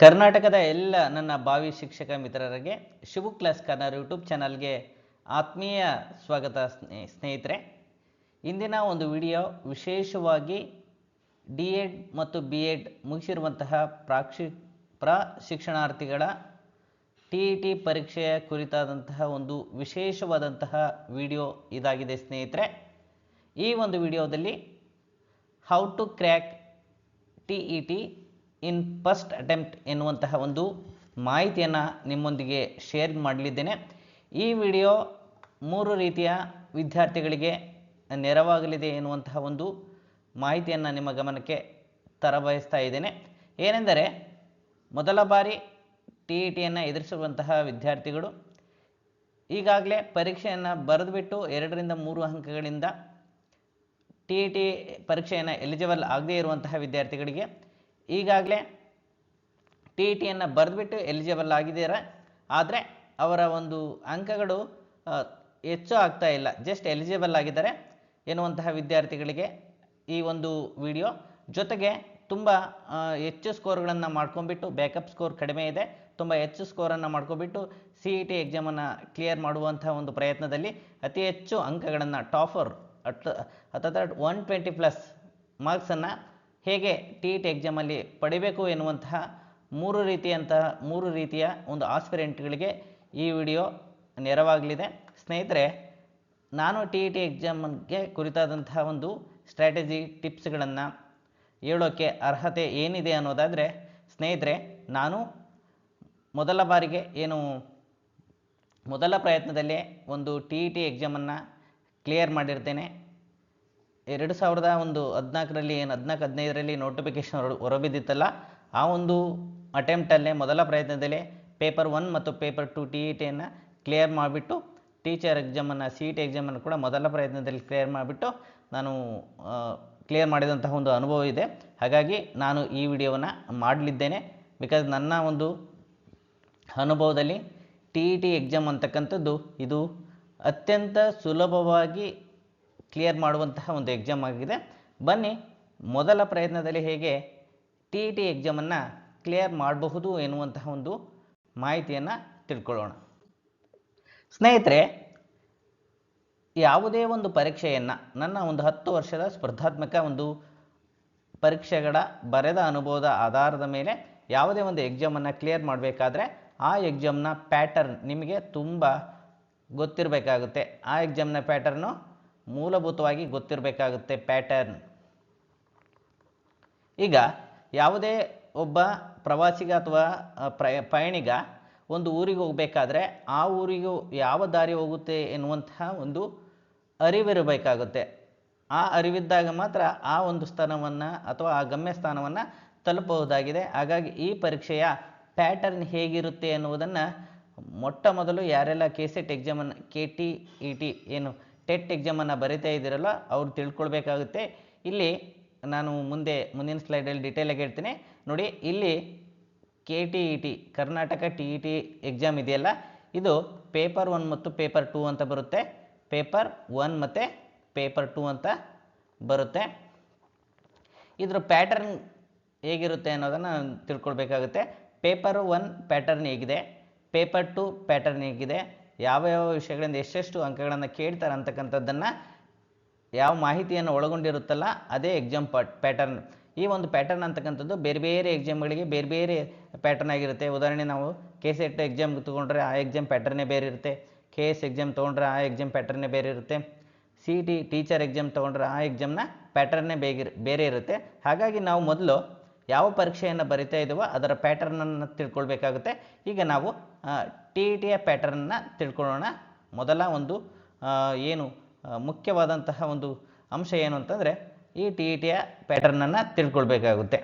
ಕರ್ನಾಟಕದ ಎಲ್ಲ ನನ್ನ ಭಾವಿ ಶಿಕ್ಷಕ ಮಿತ್ರರಿಗೆ ಶಿವು ಕ್ಲಾಸ್ ಕನ್ನಡ ಯೂಟ್ಯೂಬ್ ಚಾನಲ್ಗೆ ಆತ್ಮೀಯ ಸ್ವಾಗತ ಸ್ನೇ- ಸ್ನೇಹಿತರೆ. ಇಂದಿನ ಒಂದು ವಿಡಿಯೋ ವಿಶೇಷವಾಗಿ ಡಿ ಎಡ್ ಮತ್ತು ಬಿ ಎಡ್ ಮುಗಿಸಿರುವಂತಹ ಪ್ರಾಕ್ಷಿ, ಪ್ರಶಿಕ್ಷಣಾರ್ಥಿಗಳ ಟಿ ಇ ಟಿ ಪರೀಕ್ಷೆಯ ಕುರಿತಾದಂತಹ ಒಂದು ವಿಶೇಷವಾದಂತಹ ವಿಡಿಯೋ ಇದಾಗಿದೆ ಸ್ನೇಹಿತರೆ. ಈ ಒಂದು ವಿಡಿಯೋದಲ್ಲಿ how to crack T E T in first attempt ಎನ್ನುವಂತಹ ಒಂದು ಮಾಹಿತಿಯನ್ನು ನಿಮ್ಮೊಂದಿಗೆ ಶೇರ್ ಮಾಡಲಿದ್ದೇನೆ. ಈ ವಿಡಿಯೋ ಮೂರು ರೀತಿಯ ವಿದ್ಯಾರ್ಥಿಗಳಿಗೆ ನೆರವಾಗಲಿದೆ ಎನ್ನುವಂತಹ ಒಂದು ಮಾಹಿತಿಯನ್ನು ನಿಮ್ಮ ಗಮನಕ್ಕೆ ತರಬಯಸ್ತಾ ಇದ್ದೇನೆ. ಏನೆಂದರೆ, ಮೊದಲ ಬಾರಿ ಟಿ ಇ ಟಿಯನ್ನು ಎದುರಿಸುವಂತಹ ವಿದ್ಯಾರ್ಥಿಗಳು ಈಗಾಗಲೇ ಪರೀಕ್ಷೆಯನ್ನು ಬರೆದುಬಿಟ್ಟು ಎರಡರಿಂದ ಮೂರು ಅಂಕಗಳಿಂದ ಟಿ ಇ ಟಿ ಪರೀಕ್ಷೆಯನ್ನು ಎಲಿಜಿಬಲ್ ಆಗದೇ ಇರುವಂತಹ ವಿದ್ಯಾರ್ಥಿಗಳಿಗೆ ಈಗಾಗಲೇ ಟಿ ಇ ಟಿಯನ್ನು ಬರೆದ್ಬಿಟ್ಟು ಎಲಿಜಿಬಲ್ ಆಗಿದ್ದೀರ? ಆದರೆ ಅವರ ಒಂದು ಅಂಕಗಳು ಹೆಚ್ಚು ಆಗ್ತಾ ಇಲ್ಲ. ಜಸ್ಟ್ ಎಲಿಜಿಬಲ್ ಆಗಿದ್ದಾರೆ ಎನ್ನುವಂತಹ ವಿದ್ಯಾರ್ಥಿಗಳಿಗೆ ಈ ಒಂದು ವಿಡಿಯೋ ಜೊತೆಗೆ ತುಂಬ ಹೆಚ್ಚು ಸ್ಕೋರ್ಗಳನ್ನು ಮಾಡ್ಕೊಂಡ್ಬಿಟ್ಟು ಬ್ಯಾಕಪ್ ಸ್ಕೋರ್ ಕಡಿಮೆ ಇದೆ. ತುಂಬ ಹೆಚ್ಚು ಸ್ಕೋರನ್ನು ಮಾಡ್ಕೊಂಡ್ಬಿಟ್ಟು ಸಿ ಇ ಟಿ ಎಕ್ಸಾಮನ್ನು ಕ್ಲಿಯರ್ ಮಾಡುವಂಥ ಒಂದು ಪ್ರಯತ್ನದಲ್ಲಿ ಅತಿ ಹೆಚ್ಚು ಅಂಕಗಳನ್ನು ಟಾಫರ್ ಅಟ್ ಅಥವಾ ಒನ್ ಟ್ವೆಂಟಿ ಪ್ಲಸ್ ಮಾರ್ಕ್ಸನ್ನು ಹೇಗೆ ಟಿ ಇಟ್ ಎಕ್ಸಾಮಲ್ಲಿ ಪಡಿಬೇಕು ಎನ್ನುವಂತಹ ಮೂರು ರೀತಿಯಂತಹ ಮೂರು ರೀತಿಯ ಒಂದು ಆಸ್ಪಿರೆಂಟ್ಗಳಿಗೆ ಈ ವಿಡಿಯೋ ನೆರವಾಗಲಿದೆ. ಸ್ನೇಹಿತರೆ, ನಾನು ಟಿ ಇ ಟಿ ಎಕ್ಸಾಮ್ಗೆ ಕುರಿತಾದಂತಹ ಒಂದು ಸ್ಟ್ರಾಟಜಿ ಟಿಪ್ಸ್ಗಳನ್ನು ಹೇಳೋಕ್ಕೆ ಅರ್ಹತೆ ಏನಿದೆ ಅನ್ನೋದಾದರೆ, ಸ್ನೇಹಿತರೆ, ನಾನು ಮೊದಲ ಬಾರಿಗೆ ಏನು ಮೊದಲ ಪ್ರಯತ್ನದಲ್ಲೇ ಒಂದು ಟಿ ಇ ಟಿ ಎಕ್ಸಾಮನ್ನು ಕ್ಲಿಯರ್ ಮಾಡಿರ್ತೇನೆ. ಎರಡು ಸಾವಿರದ ಒಂದು ಹದಿನಾಲ್ಕರಲ್ಲಿ ಏನು ಹದಿನಾಲ್ಕು ಹದಿನೈದರಲ್ಲಿ ನೋಟಿಫಿಕೇಶನ್ ಹೊರ ಹೊರಬಿದ್ದಿತ್ತಲ್ಲ, ಆ ಒಂದು ಅಟೆಂಪ್ಟಲ್ಲೇ ಮೊದಲ ಪ್ರಯತ್ನದಲ್ಲಿ ಪೇಪರ್ ಒನ್ ಮತ್ತು ಪೇಪರ್ ಟು ಟಿ ಇ ಟಿಯನ್ನು ಕ್ಲಿಯರ್ ಮಾಡಿಬಿಟ್ಟು ಟೀಚರ್ ಎಕ್ಸಾಮನ್ನು ಸಿ ಇ ಟಿ ಎಕ್ಸಾಮನ್ನು ಕೂಡ ಮೊದಲ ಪ್ರಯತ್ನದಲ್ಲಿ ಕ್ಲಿಯರ್ ಮಾಡಿಬಿಟ್ಟು ನಾನು ಕ್ಲಿಯರ್ ಮಾಡಿದಂತಹ ಒಂದು ಅನುಭವ ಇದೆ. ಹಾಗಾಗಿ ನಾನು ಈ ವಿಡಿಯೋವನ್ನು ಮಾಡಲಿದ್ದೇನೆ. ಬಿಕಾಸ್ ನನ್ನ ಒಂದು ಅನುಭವದಲ್ಲಿ ಟಿ ಇ ಟಿ ಎಕ್ಸಾಮ್ ಅಂತಕ್ಕಂಥದ್ದು ಇದು ಅತ್ಯಂತ ಸುಲಭವಾಗಿ ಕ್ಲಿಯರ್ ಮಾಡುವಂತಹ ಒಂದು ಎಕ್ಸಾಮ್ ಆಗಿದೆ. ಬನ್ನಿ, ಮೊದಲ ಪ್ರಯತ್ನದಲ್ಲಿ ಹೇಗೆ ಟಿ ಇ ಟಿ ಎಕ್ಸಾಮನ್ನು ಕ್ಲಿಯರ್ ಮಾಡಬಹುದು ಎನ್ನುವಂತಹ ಒಂದು ಮಾಹಿತಿಯನ್ನು ತಿಳ್ಕೊಳ್ಳೋಣ. ಸ್ನೇಹಿತರೆ, ಯಾವುದೇ ಒಂದು ಪರೀಕ್ಷೆಯನ್ನು, ನನ್ನ ಒಂದು ಹತ್ತು ವರ್ಷದ ಸ್ಪರ್ಧಾತ್ಮಕ ಒಂದು ಪರೀಕ್ಷೆಗಳ ಬರೆದ ಅನುಭವದ ಆಧಾರದ ಮೇಲೆ ಯಾವುದೇ ಒಂದು ಎಕ್ಸಾಮನ್ನು ಕ್ಲಿಯರ್ ಮಾಡಬೇಕಾದ್ರೆ ಆ ಎಕ್ಸಾಮ್ನ ಪ್ಯಾಟರ್ನ್ ನಿಮಗೆ ತುಂಬ ಗೊತ್ತಿರಬೇಕಾಗುತ್ತೆ. ಆ ಎಕ್ಸಾಮ್ನ ಪ್ಯಾಟರ್ನು ಮೂಲಭೂತವಾಗಿ ಗೊತ್ತಿರಬೇಕಾಗುತ್ತೆ ಪ್ಯಾಟರ್ನ್. ಈಗ ಯಾವುದೇ ಒಬ್ಬ ಪ್ರವಾಸಿಗ ಅಥವಾ ಪ್ರಯ ಪಯಣಿಗ ಒಂದು ಊರಿಗೆ ಹೋಗಬೇಕಾದ್ರೆ ಆ ಊರಿಗೂ ಯಾವ ದಾರಿ ಹೋಗುತ್ತೆ ಎನ್ನುವಂತಹ ಒಂದು ಅರಿವಿರಬೇಕಾಗುತ್ತೆ. ಆ ಅರಿವಿದ್ದಾಗ ಮಾತ್ರ ಆ ಒಂದು ಸ್ಥಾನವನ್ನು ಅಥವಾ ಆ ಗಮ್ಯ ಸ್ಥಾನವನ್ನು ತಲುಪಬಹುದಾಗಿದೆ. ಹಾಗಾಗಿ ಈ ಪರೀಕ್ಷೆಯ ಪ್ಯಾಟರ್ನ್ ಹೇಗಿರುತ್ತೆ ಎನ್ನುವುದನ್ನು ಮೊಟ್ಟ ಮೊದಲು ಯಾರೆಲ್ಲ ಕೆ ಸೆಟ್ ಎಕ್ಸಾಮನ್ನು, ಕೆ ಟಿ ಇ ಟಿ ಏನು ಟೆಟ್ ಎಕ್ಸಾಮನ್ನು ಬರಿತಾ ಇದ್ದೀರಲ್ಲ, ಅವ್ರು ತಿಳ್ಕೊಳ್ಬೇಕಾಗುತ್ತೆ. ಇಲ್ಲಿ ನಾನು ಮುಂದೆ ಮುಂದಿನ ಸ್ಲೈಡಲ್ಲಿ ಡೀಟೇಲಾಗಿ ಹೇಳ್ತೀನಿ. ನೋಡಿ, ಇಲ್ಲಿ K T E T Karnataka T E T exam ಇದೆಯಲ್ಲ, ಇದು ಪೇಪರ್ ಒನ್ ಮತ್ತು ಪೇಪರ್ ಟೂ ಅಂತ ಬರುತ್ತೆ. ಪೇಪರ್ ಒನ್ ಮತ್ತು ಪೇಪರ್ ಟೂ ಅಂತ ಬರುತ್ತೆ. ಇದ್ರ ಪ್ಯಾಟರ್ನ್ ಹೇಗಿರುತ್ತೆ ಅನ್ನೋದನ್ನು ತಿಳ್ಕೊಳ್ಬೇಕಾಗುತ್ತೆ. ಪೇಪರ್ ಒನ್ ಪ್ಯಾಟರ್ನ್ ಹೇಗಿದೆ. ಪೇಪರ್ ಟು ಪ್ಯಾಟರ್ನ್ ಹೇಗಿದೆ. ಯಾವ ಯಾವ ವಿಷಯಗಳಿಂದ ಎಷ್ಟೆಷ್ಟು ಅಂಕಗಳನ್ನು ಕೇಳ್ತಾರೆ ಅಂತಕ್ಕಂಥದ್ದನ್ನು ಯಾವ ಮಾಹಿತಿಯನ್ನು ಒಳಗೊಂಡಿರುತ್ತಲ್ಲ ಅದೇ ಎಕ್ಸಾಮ್ ಪ್ಯಾಟರ್ನ್ ಈ ಒಂದು ಪ್ಯಾಟರ್ನ್ ಅಂತಕ್ಕಂಥದ್ದು ಬೇರೆ ಬೇರೆ ಎಕ್ಸಾಮ್ಗಳಿಗೆ ಬೇರೆ ಬೇರೆ ಪ್ಯಾಟರ್ನ್ ಆಗಿರುತ್ತೆ. ಉದಾಹರಣೆ ನಾವು ಕೆ ಸೆಟ್ ಎಕ್ಸಾಮ್ ತೊಗೊಂಡ್ರೆ ಆ ಎಕ್ಸಾಮ್ ಪ್ಯಾಟರ್ನೇ ಬೇರೆ ಇರುತ್ತೆ. ಕೆ ಎಸ್ ಎಕ್ಸಾಮ್ ತೊಗೊಂಡ್ರೆ ಆ ಎಕ್ಸಾಮ್ ಪ್ಯಾಟರ್ನೇ ಬೇರೆ ಇರುತ್ತೆ. ಸಿ ಟಿ ಟೀಚರ್ ಎಕ್ಸಾಮ್ ತೊಗೊಂಡ್ರೆ ಆ ಎಕ್ಸಾಮ್ನ ಪ್ಯಾಟರ್ನೇ ಬೇಗಿರ್ ಬೇರೆ ಇರುತ್ತೆ. ಹಾಗಾಗಿ ನಾವು ಮೊದಲು ಯಾವ ಪರೀಕ್ಷೆಯನ್ನು ಬರಿತಾ ಇದ್ದೀವೋ ಅದರ ಪ್ಯಾಟರ್ನನ್ನು ತಿಳ್ಕೊಳ್ಬೇಕಾಗುತ್ತೆ. ಈಗ ನಾವು ಟಿ ಇ ಟಿಯ ಪ್ಯಾಟರ್ನನ್ನು ತಿಳ್ಕೊಳ್ಳೋಣ. ಮೊದಲ ಒಂದು ಏನು ಮುಖ್ಯವಾದಂತಹ ಒಂದು ಅಂಶ ಏನು ಅಂತಂದರೆ, ಈ ಟಿ ಇ ಟಿಯ ಪ್ಯಾಟರ್ನನ್ನು ತಿಳ್ಕೊಳ್ಬೇಕಾಗುತ್ತೆ.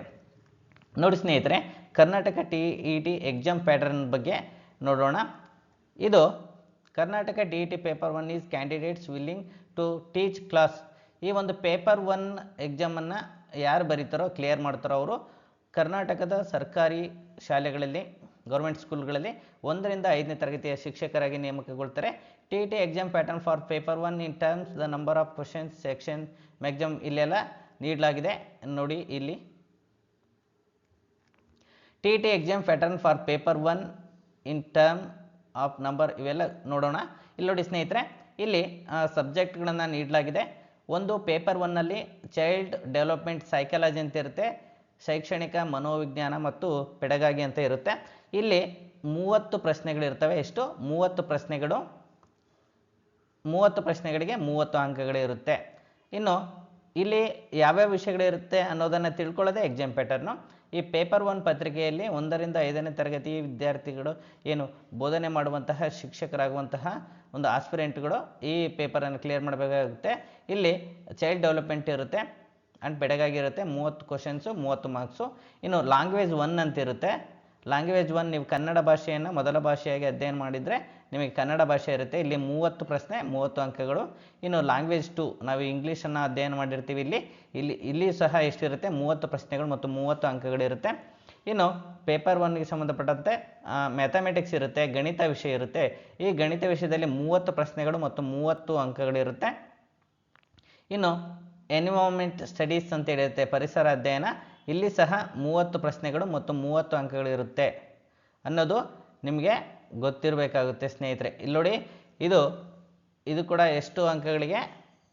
ನೋಡಿ ಸ್ನೇಹಿತರೆ, Karnataka T E T exam pattern ಬಗ್ಗೆ ನೋಡೋಣ. ಇದು, Karnataka T E T paper one is candidates willing to teach class ಈ ಒಂದು ಪೇಪರ್ ಒನ್ ಎಕ್ಸಾಮನ್ನು ಯಾರು ಬರೀತಾರೋ ಕ್ಲಿಯರ್ ಮಾಡ್ತಾರೋ ಅವರು, ಕರ್ನಾಟಕದ ಸರ್ಕಾರಿ ಶಾಲೆಗಳಲ್ಲಿ ಗೌರ್ಮೆಂಟ್ ಸ್ಕೂಲ್ಗಳಲ್ಲಿ ಒಂದರಿಂದ ಐದನೇ ತರಗತಿಯ ಶಿಕ್ಷಕರಾಗಿ ನೇಮಕಗೊಳ್ತಾರೆ. T T exam pattern for paper one in terms the number of questions section maximum ಇಲ್ಲೆಲ್ಲ ನೀಡಲಾಗಿದೆ. ನೋಡಿ ಇಲ್ಲಿ. T T exam pattern for paper one in term of number ಇವೆಲ್ಲ ನೋಡೋಣ. ಇಲ್ಲಿ ನೋಡಿ ಸ್ನೇಹಿತರೆ, ಇಲ್ಲಿ ಸಬ್ಜೆಕ್ಟ್ಗಳನ್ನು ನೀಡಲಾಗಿದೆ. ಒಂದು ಪೇಪರ್ ಒನ್ನಲ್ಲಿ ಚೈಲ್ಡ್ ಡೆವಲಪ್ಮೆಂಟ್ ಸೈಕಾಲಜಿ ಅಂತ ಇರುತ್ತೆ, ಶೈಕ್ಷಣಿಕ ಮನೋವಿಜ್ಞಾನ ಮತ್ತು ಪೆಡಗಾಗಿ ಅಂತ ಇರುತ್ತೆ. ಇಲ್ಲಿ ಮೂವತ್ತು ಪ್ರಶ್ನೆಗಳಿರ್ತವೆ ಎಷ್ಟು? ಮೂವತ್ತು ಪ್ರಶ್ನೆಗಳು. ಮೂವತ್ತು ಪ್ರಶ್ನೆಗಳಿಗೆ ಮೂವತ್ತು ಅಂಕಗಳಿರುತ್ತೆ ಇನ್ನು ಇಲ್ಲಿ ಯಾವ್ಯಾವ ವಿಷಯಗಳಿರುತ್ತೆ ಅನ್ನೋದನ್ನು ತಿಳ್ಕೊಳ್ಳೋದೇ ಎಕ್ಸಾಮ್ ಪ್ಯಾಟರ್ನು ಈ ಪೇಪರ್ ಒನ್ ಪತ್ರಿಕೆಯಲ್ಲಿ ಒಂದರಿಂದ ಐದನೇ ತರಗತಿ ವಿದ್ಯಾರ್ಥಿಗಳು ಏನು ಬೋಧನೆ ಮಾಡುವಂತಹ, ಶಿಕ್ಷಕರಾಗುವಂತಹ ಒಂದು ಆಸ್ಪಿರೆಂಟ್ಗಳು ಈ ಪೇಪರನ್ನು ಕ್ಲಿಯರ್ ಮಾಡಬೇಕಾಗುತ್ತೆ. ಇಲ್ಲಿ ಚೈಲ್ಡ್ ಡೆವಲಪ್ಮೆಂಟ್ ಇರುತ್ತೆ ಆ್ಯಂಡ್ ಬೆಡಗಾಗಿ ಇರುತ್ತೆ ಮೂವತ್ತು ಕ್ವಶನ್ಸು ಮೂವತ್ತು ಮಾರ್ಕ್ಸು ಇನ್ನು ಲ್ಯಾಂಗ್ವೇಜ್ ಒನ್ ಅಂತ ಇರುತ್ತೆ ಲ್ಯಾಂಗ್ವೇಜ್ ಒನ್ ನೀವು ಕನ್ನಡ ಭಾಷೆಯನ್ನು ಮೊದಲ ಭಾಷೆಯಾಗಿ ಅಧ್ಯಯನ ಮಾಡಿದರೆ ನಿಮಗೆ ಕನ್ನಡ ಭಾಷೆ ಇರುತ್ತೆ. ಇಲ್ಲಿ ಮೂವತ್ತು ಪ್ರಶ್ನೆ, ಮೂವತ್ತು ಅಂಕಗಳು. ಇನ್ನು ಲ್ಯಾಂಗ್ವೇಜ್ ಟು ನಾವು ಇಂಗ್ಲೀಷನ್ನು ಅಧ್ಯಯನ ಮಾಡಿರ್ತೀವಿ ಇಲ್ಲಿ. ಇಲ್ಲಿ ಇಲ್ಲಿ ಸಹ ಎಷ್ಟಿರುತ್ತೆ? ಮೂವತ್ತು ಪ್ರಶ್ನೆಗಳು ಮತ್ತು ಮೂವತ್ತು ಅಂಕಗಳಿರುತ್ತೆ ಇನ್ನು ಪೇಪರ್ ಒನ್ಗೆ ಸಂಬಂಧಪಟ್ಟಂತೆ ಮ್ಯಾಥಮೆಟಿಕ್ಸ್ ಇರುತ್ತೆ, ಗಣಿತ ವಿಷಯ ಇರುತ್ತೆ. ಈ ಗಣಿತ ವಿಷಯದಲ್ಲಿ ಮೂವತ್ತು ಪ್ರಶ್ನೆಗಳು ಮತ್ತು ಮೂವತ್ತು ಅಂಕಗಳಿರುತ್ತೆ ಇನ್ನು ಎನ್ವಿರಾನ್ಮೆಂಟ್ ಸ್ಟಡೀಸ್ ಅಂತ ಹೇಳಿರುತ್ತೆ, ಪರಿಸರ ಅಧ್ಯಯನ. ಇಲ್ಲಿ ಸಹ ಮೂವತ್ತು ಪ್ರಶ್ನೆಗಳು ಮತ್ತು ಮೂವತ್ತು ಅಂಕಗಳಿರುತ್ತೆ ಅನ್ನೋದು ನಿಮಗೆ ಗೊತ್ತಿರಬೇಕಾಗುತ್ತೆ ಸ್ನೇಹಿತರೆ. ಇಲ್ಲಿ ನೋಡಿ, ಇದು ಇದು ಕೂಡ ಎಷ್ಟು ಅಂಕಗಳಿಗೆ?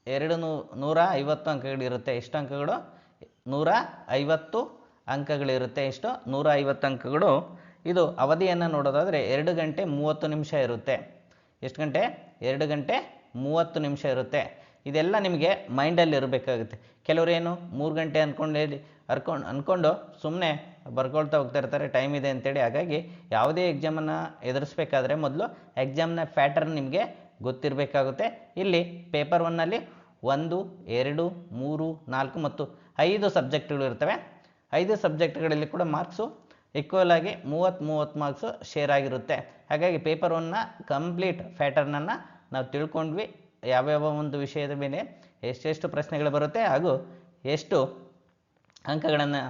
ಎರಡು ನೂ, ನೂರ ಐವತ್ತು ಅಂಕಗಳಿರುತ್ತೆ. ಎಷ್ಟು ಅಂಕಗಳು? ನೂರ ಐವತ್ತು ಅಂಕಗಳಿರುತ್ತೆ. ಎಷ್ಟು? ನೂರ ಐವತ್ತು ಅಂಕಗಳು. ಇದು ಅವಧಿಯನ್ನು ನೋಡೋದಾದರೆ ಎರಡು ಗಂಟೆ ಮೂವತ್ತು ನಿಮಿಷ ಇರುತ್ತೆ. ಎಷ್ಟು ಗಂಟೆ? ಎರಡು ಗಂಟೆ ಮೂವತ್ತು ನಿಮಿಷ ಇರುತ್ತೆ. ಇದೆಲ್ಲ ನಿಮಗೆ ಮೈಂಡಲ್ಲಿ ಇರಬೇಕಾಗುತ್ತೆ. ಕೆಲವರು ಏನು ಮೂರು ಗಂಟೆ ಅಂದ್ಕೊಂಡು ಹೇಳಿ, ಅರ್ಕೊಂಡು ಅಂದ್ಕೊಂಡು ಸುಮ್ಮನೆ ಬರ್ಕೊಳ್ತಾ ಹೋಗ್ತಾ ಇರ್ತಾರೆ, ಟೈಮ್ ಇದೆ ಅಂತೇಳಿ. ಹಾಗಾಗಿ ಯಾವುದೇ ಎಕ್ಸಾಮನ್ನು ಎದುರಿಸ್ಬೇಕಾದ್ರೆ ಮೊದಲು ಎಕ್ಸಾಮ್ನ ಪ್ಯಾಟರ್ನ್ ನಿಮಗೆ ಗೊತ್ತಿರಬೇಕಾಗುತ್ತೆ. ಇಲ್ಲಿ ಪೇಪರ್ ಒನ್ನಲ್ಲಿ ಒಂದು, ಎರಡು, ಮೂರು, ನಾಲ್ಕು ಮತ್ತು ಐದು ಸಬ್ಜೆಕ್ಟ್ಗಳು ಇರ್ತವೆ. ಐದು ಸಬ್ಜೆಕ್ಟ್ಗಳಲ್ಲಿ ಕೂಡ ಮಾರ್ಕ್ಸು ಈಕ್ವಲ್ ಆಗಿ ಮೂವತ್ತು ಮೂವತ್ತು ಮಾರ್ಕ್ಸು ಶೇರ್ ಆಗಿರುತ್ತೆ. ಹಾಗಾಗಿ ಪೇಪರ್ ಒನ್ನ ಕಂಪ್ಲೀಟ್ ಪ್ಯಾಟರ್ನನ್ನು ನಾವು ತಿಳ್ಕೊಂಡ್ವಿ. ಯಾವ್ಯಾವ ಒಂದು ವಿಷಯದ ಮೇಲೆ ಎಷ್ಟೆಷ್ಟು ಪ್ರಶ್ನೆಗಳು ಬರುತ್ತೆ ಹಾಗೂ ಎಷ್ಟು ಅಂಕಗಳನ್ನು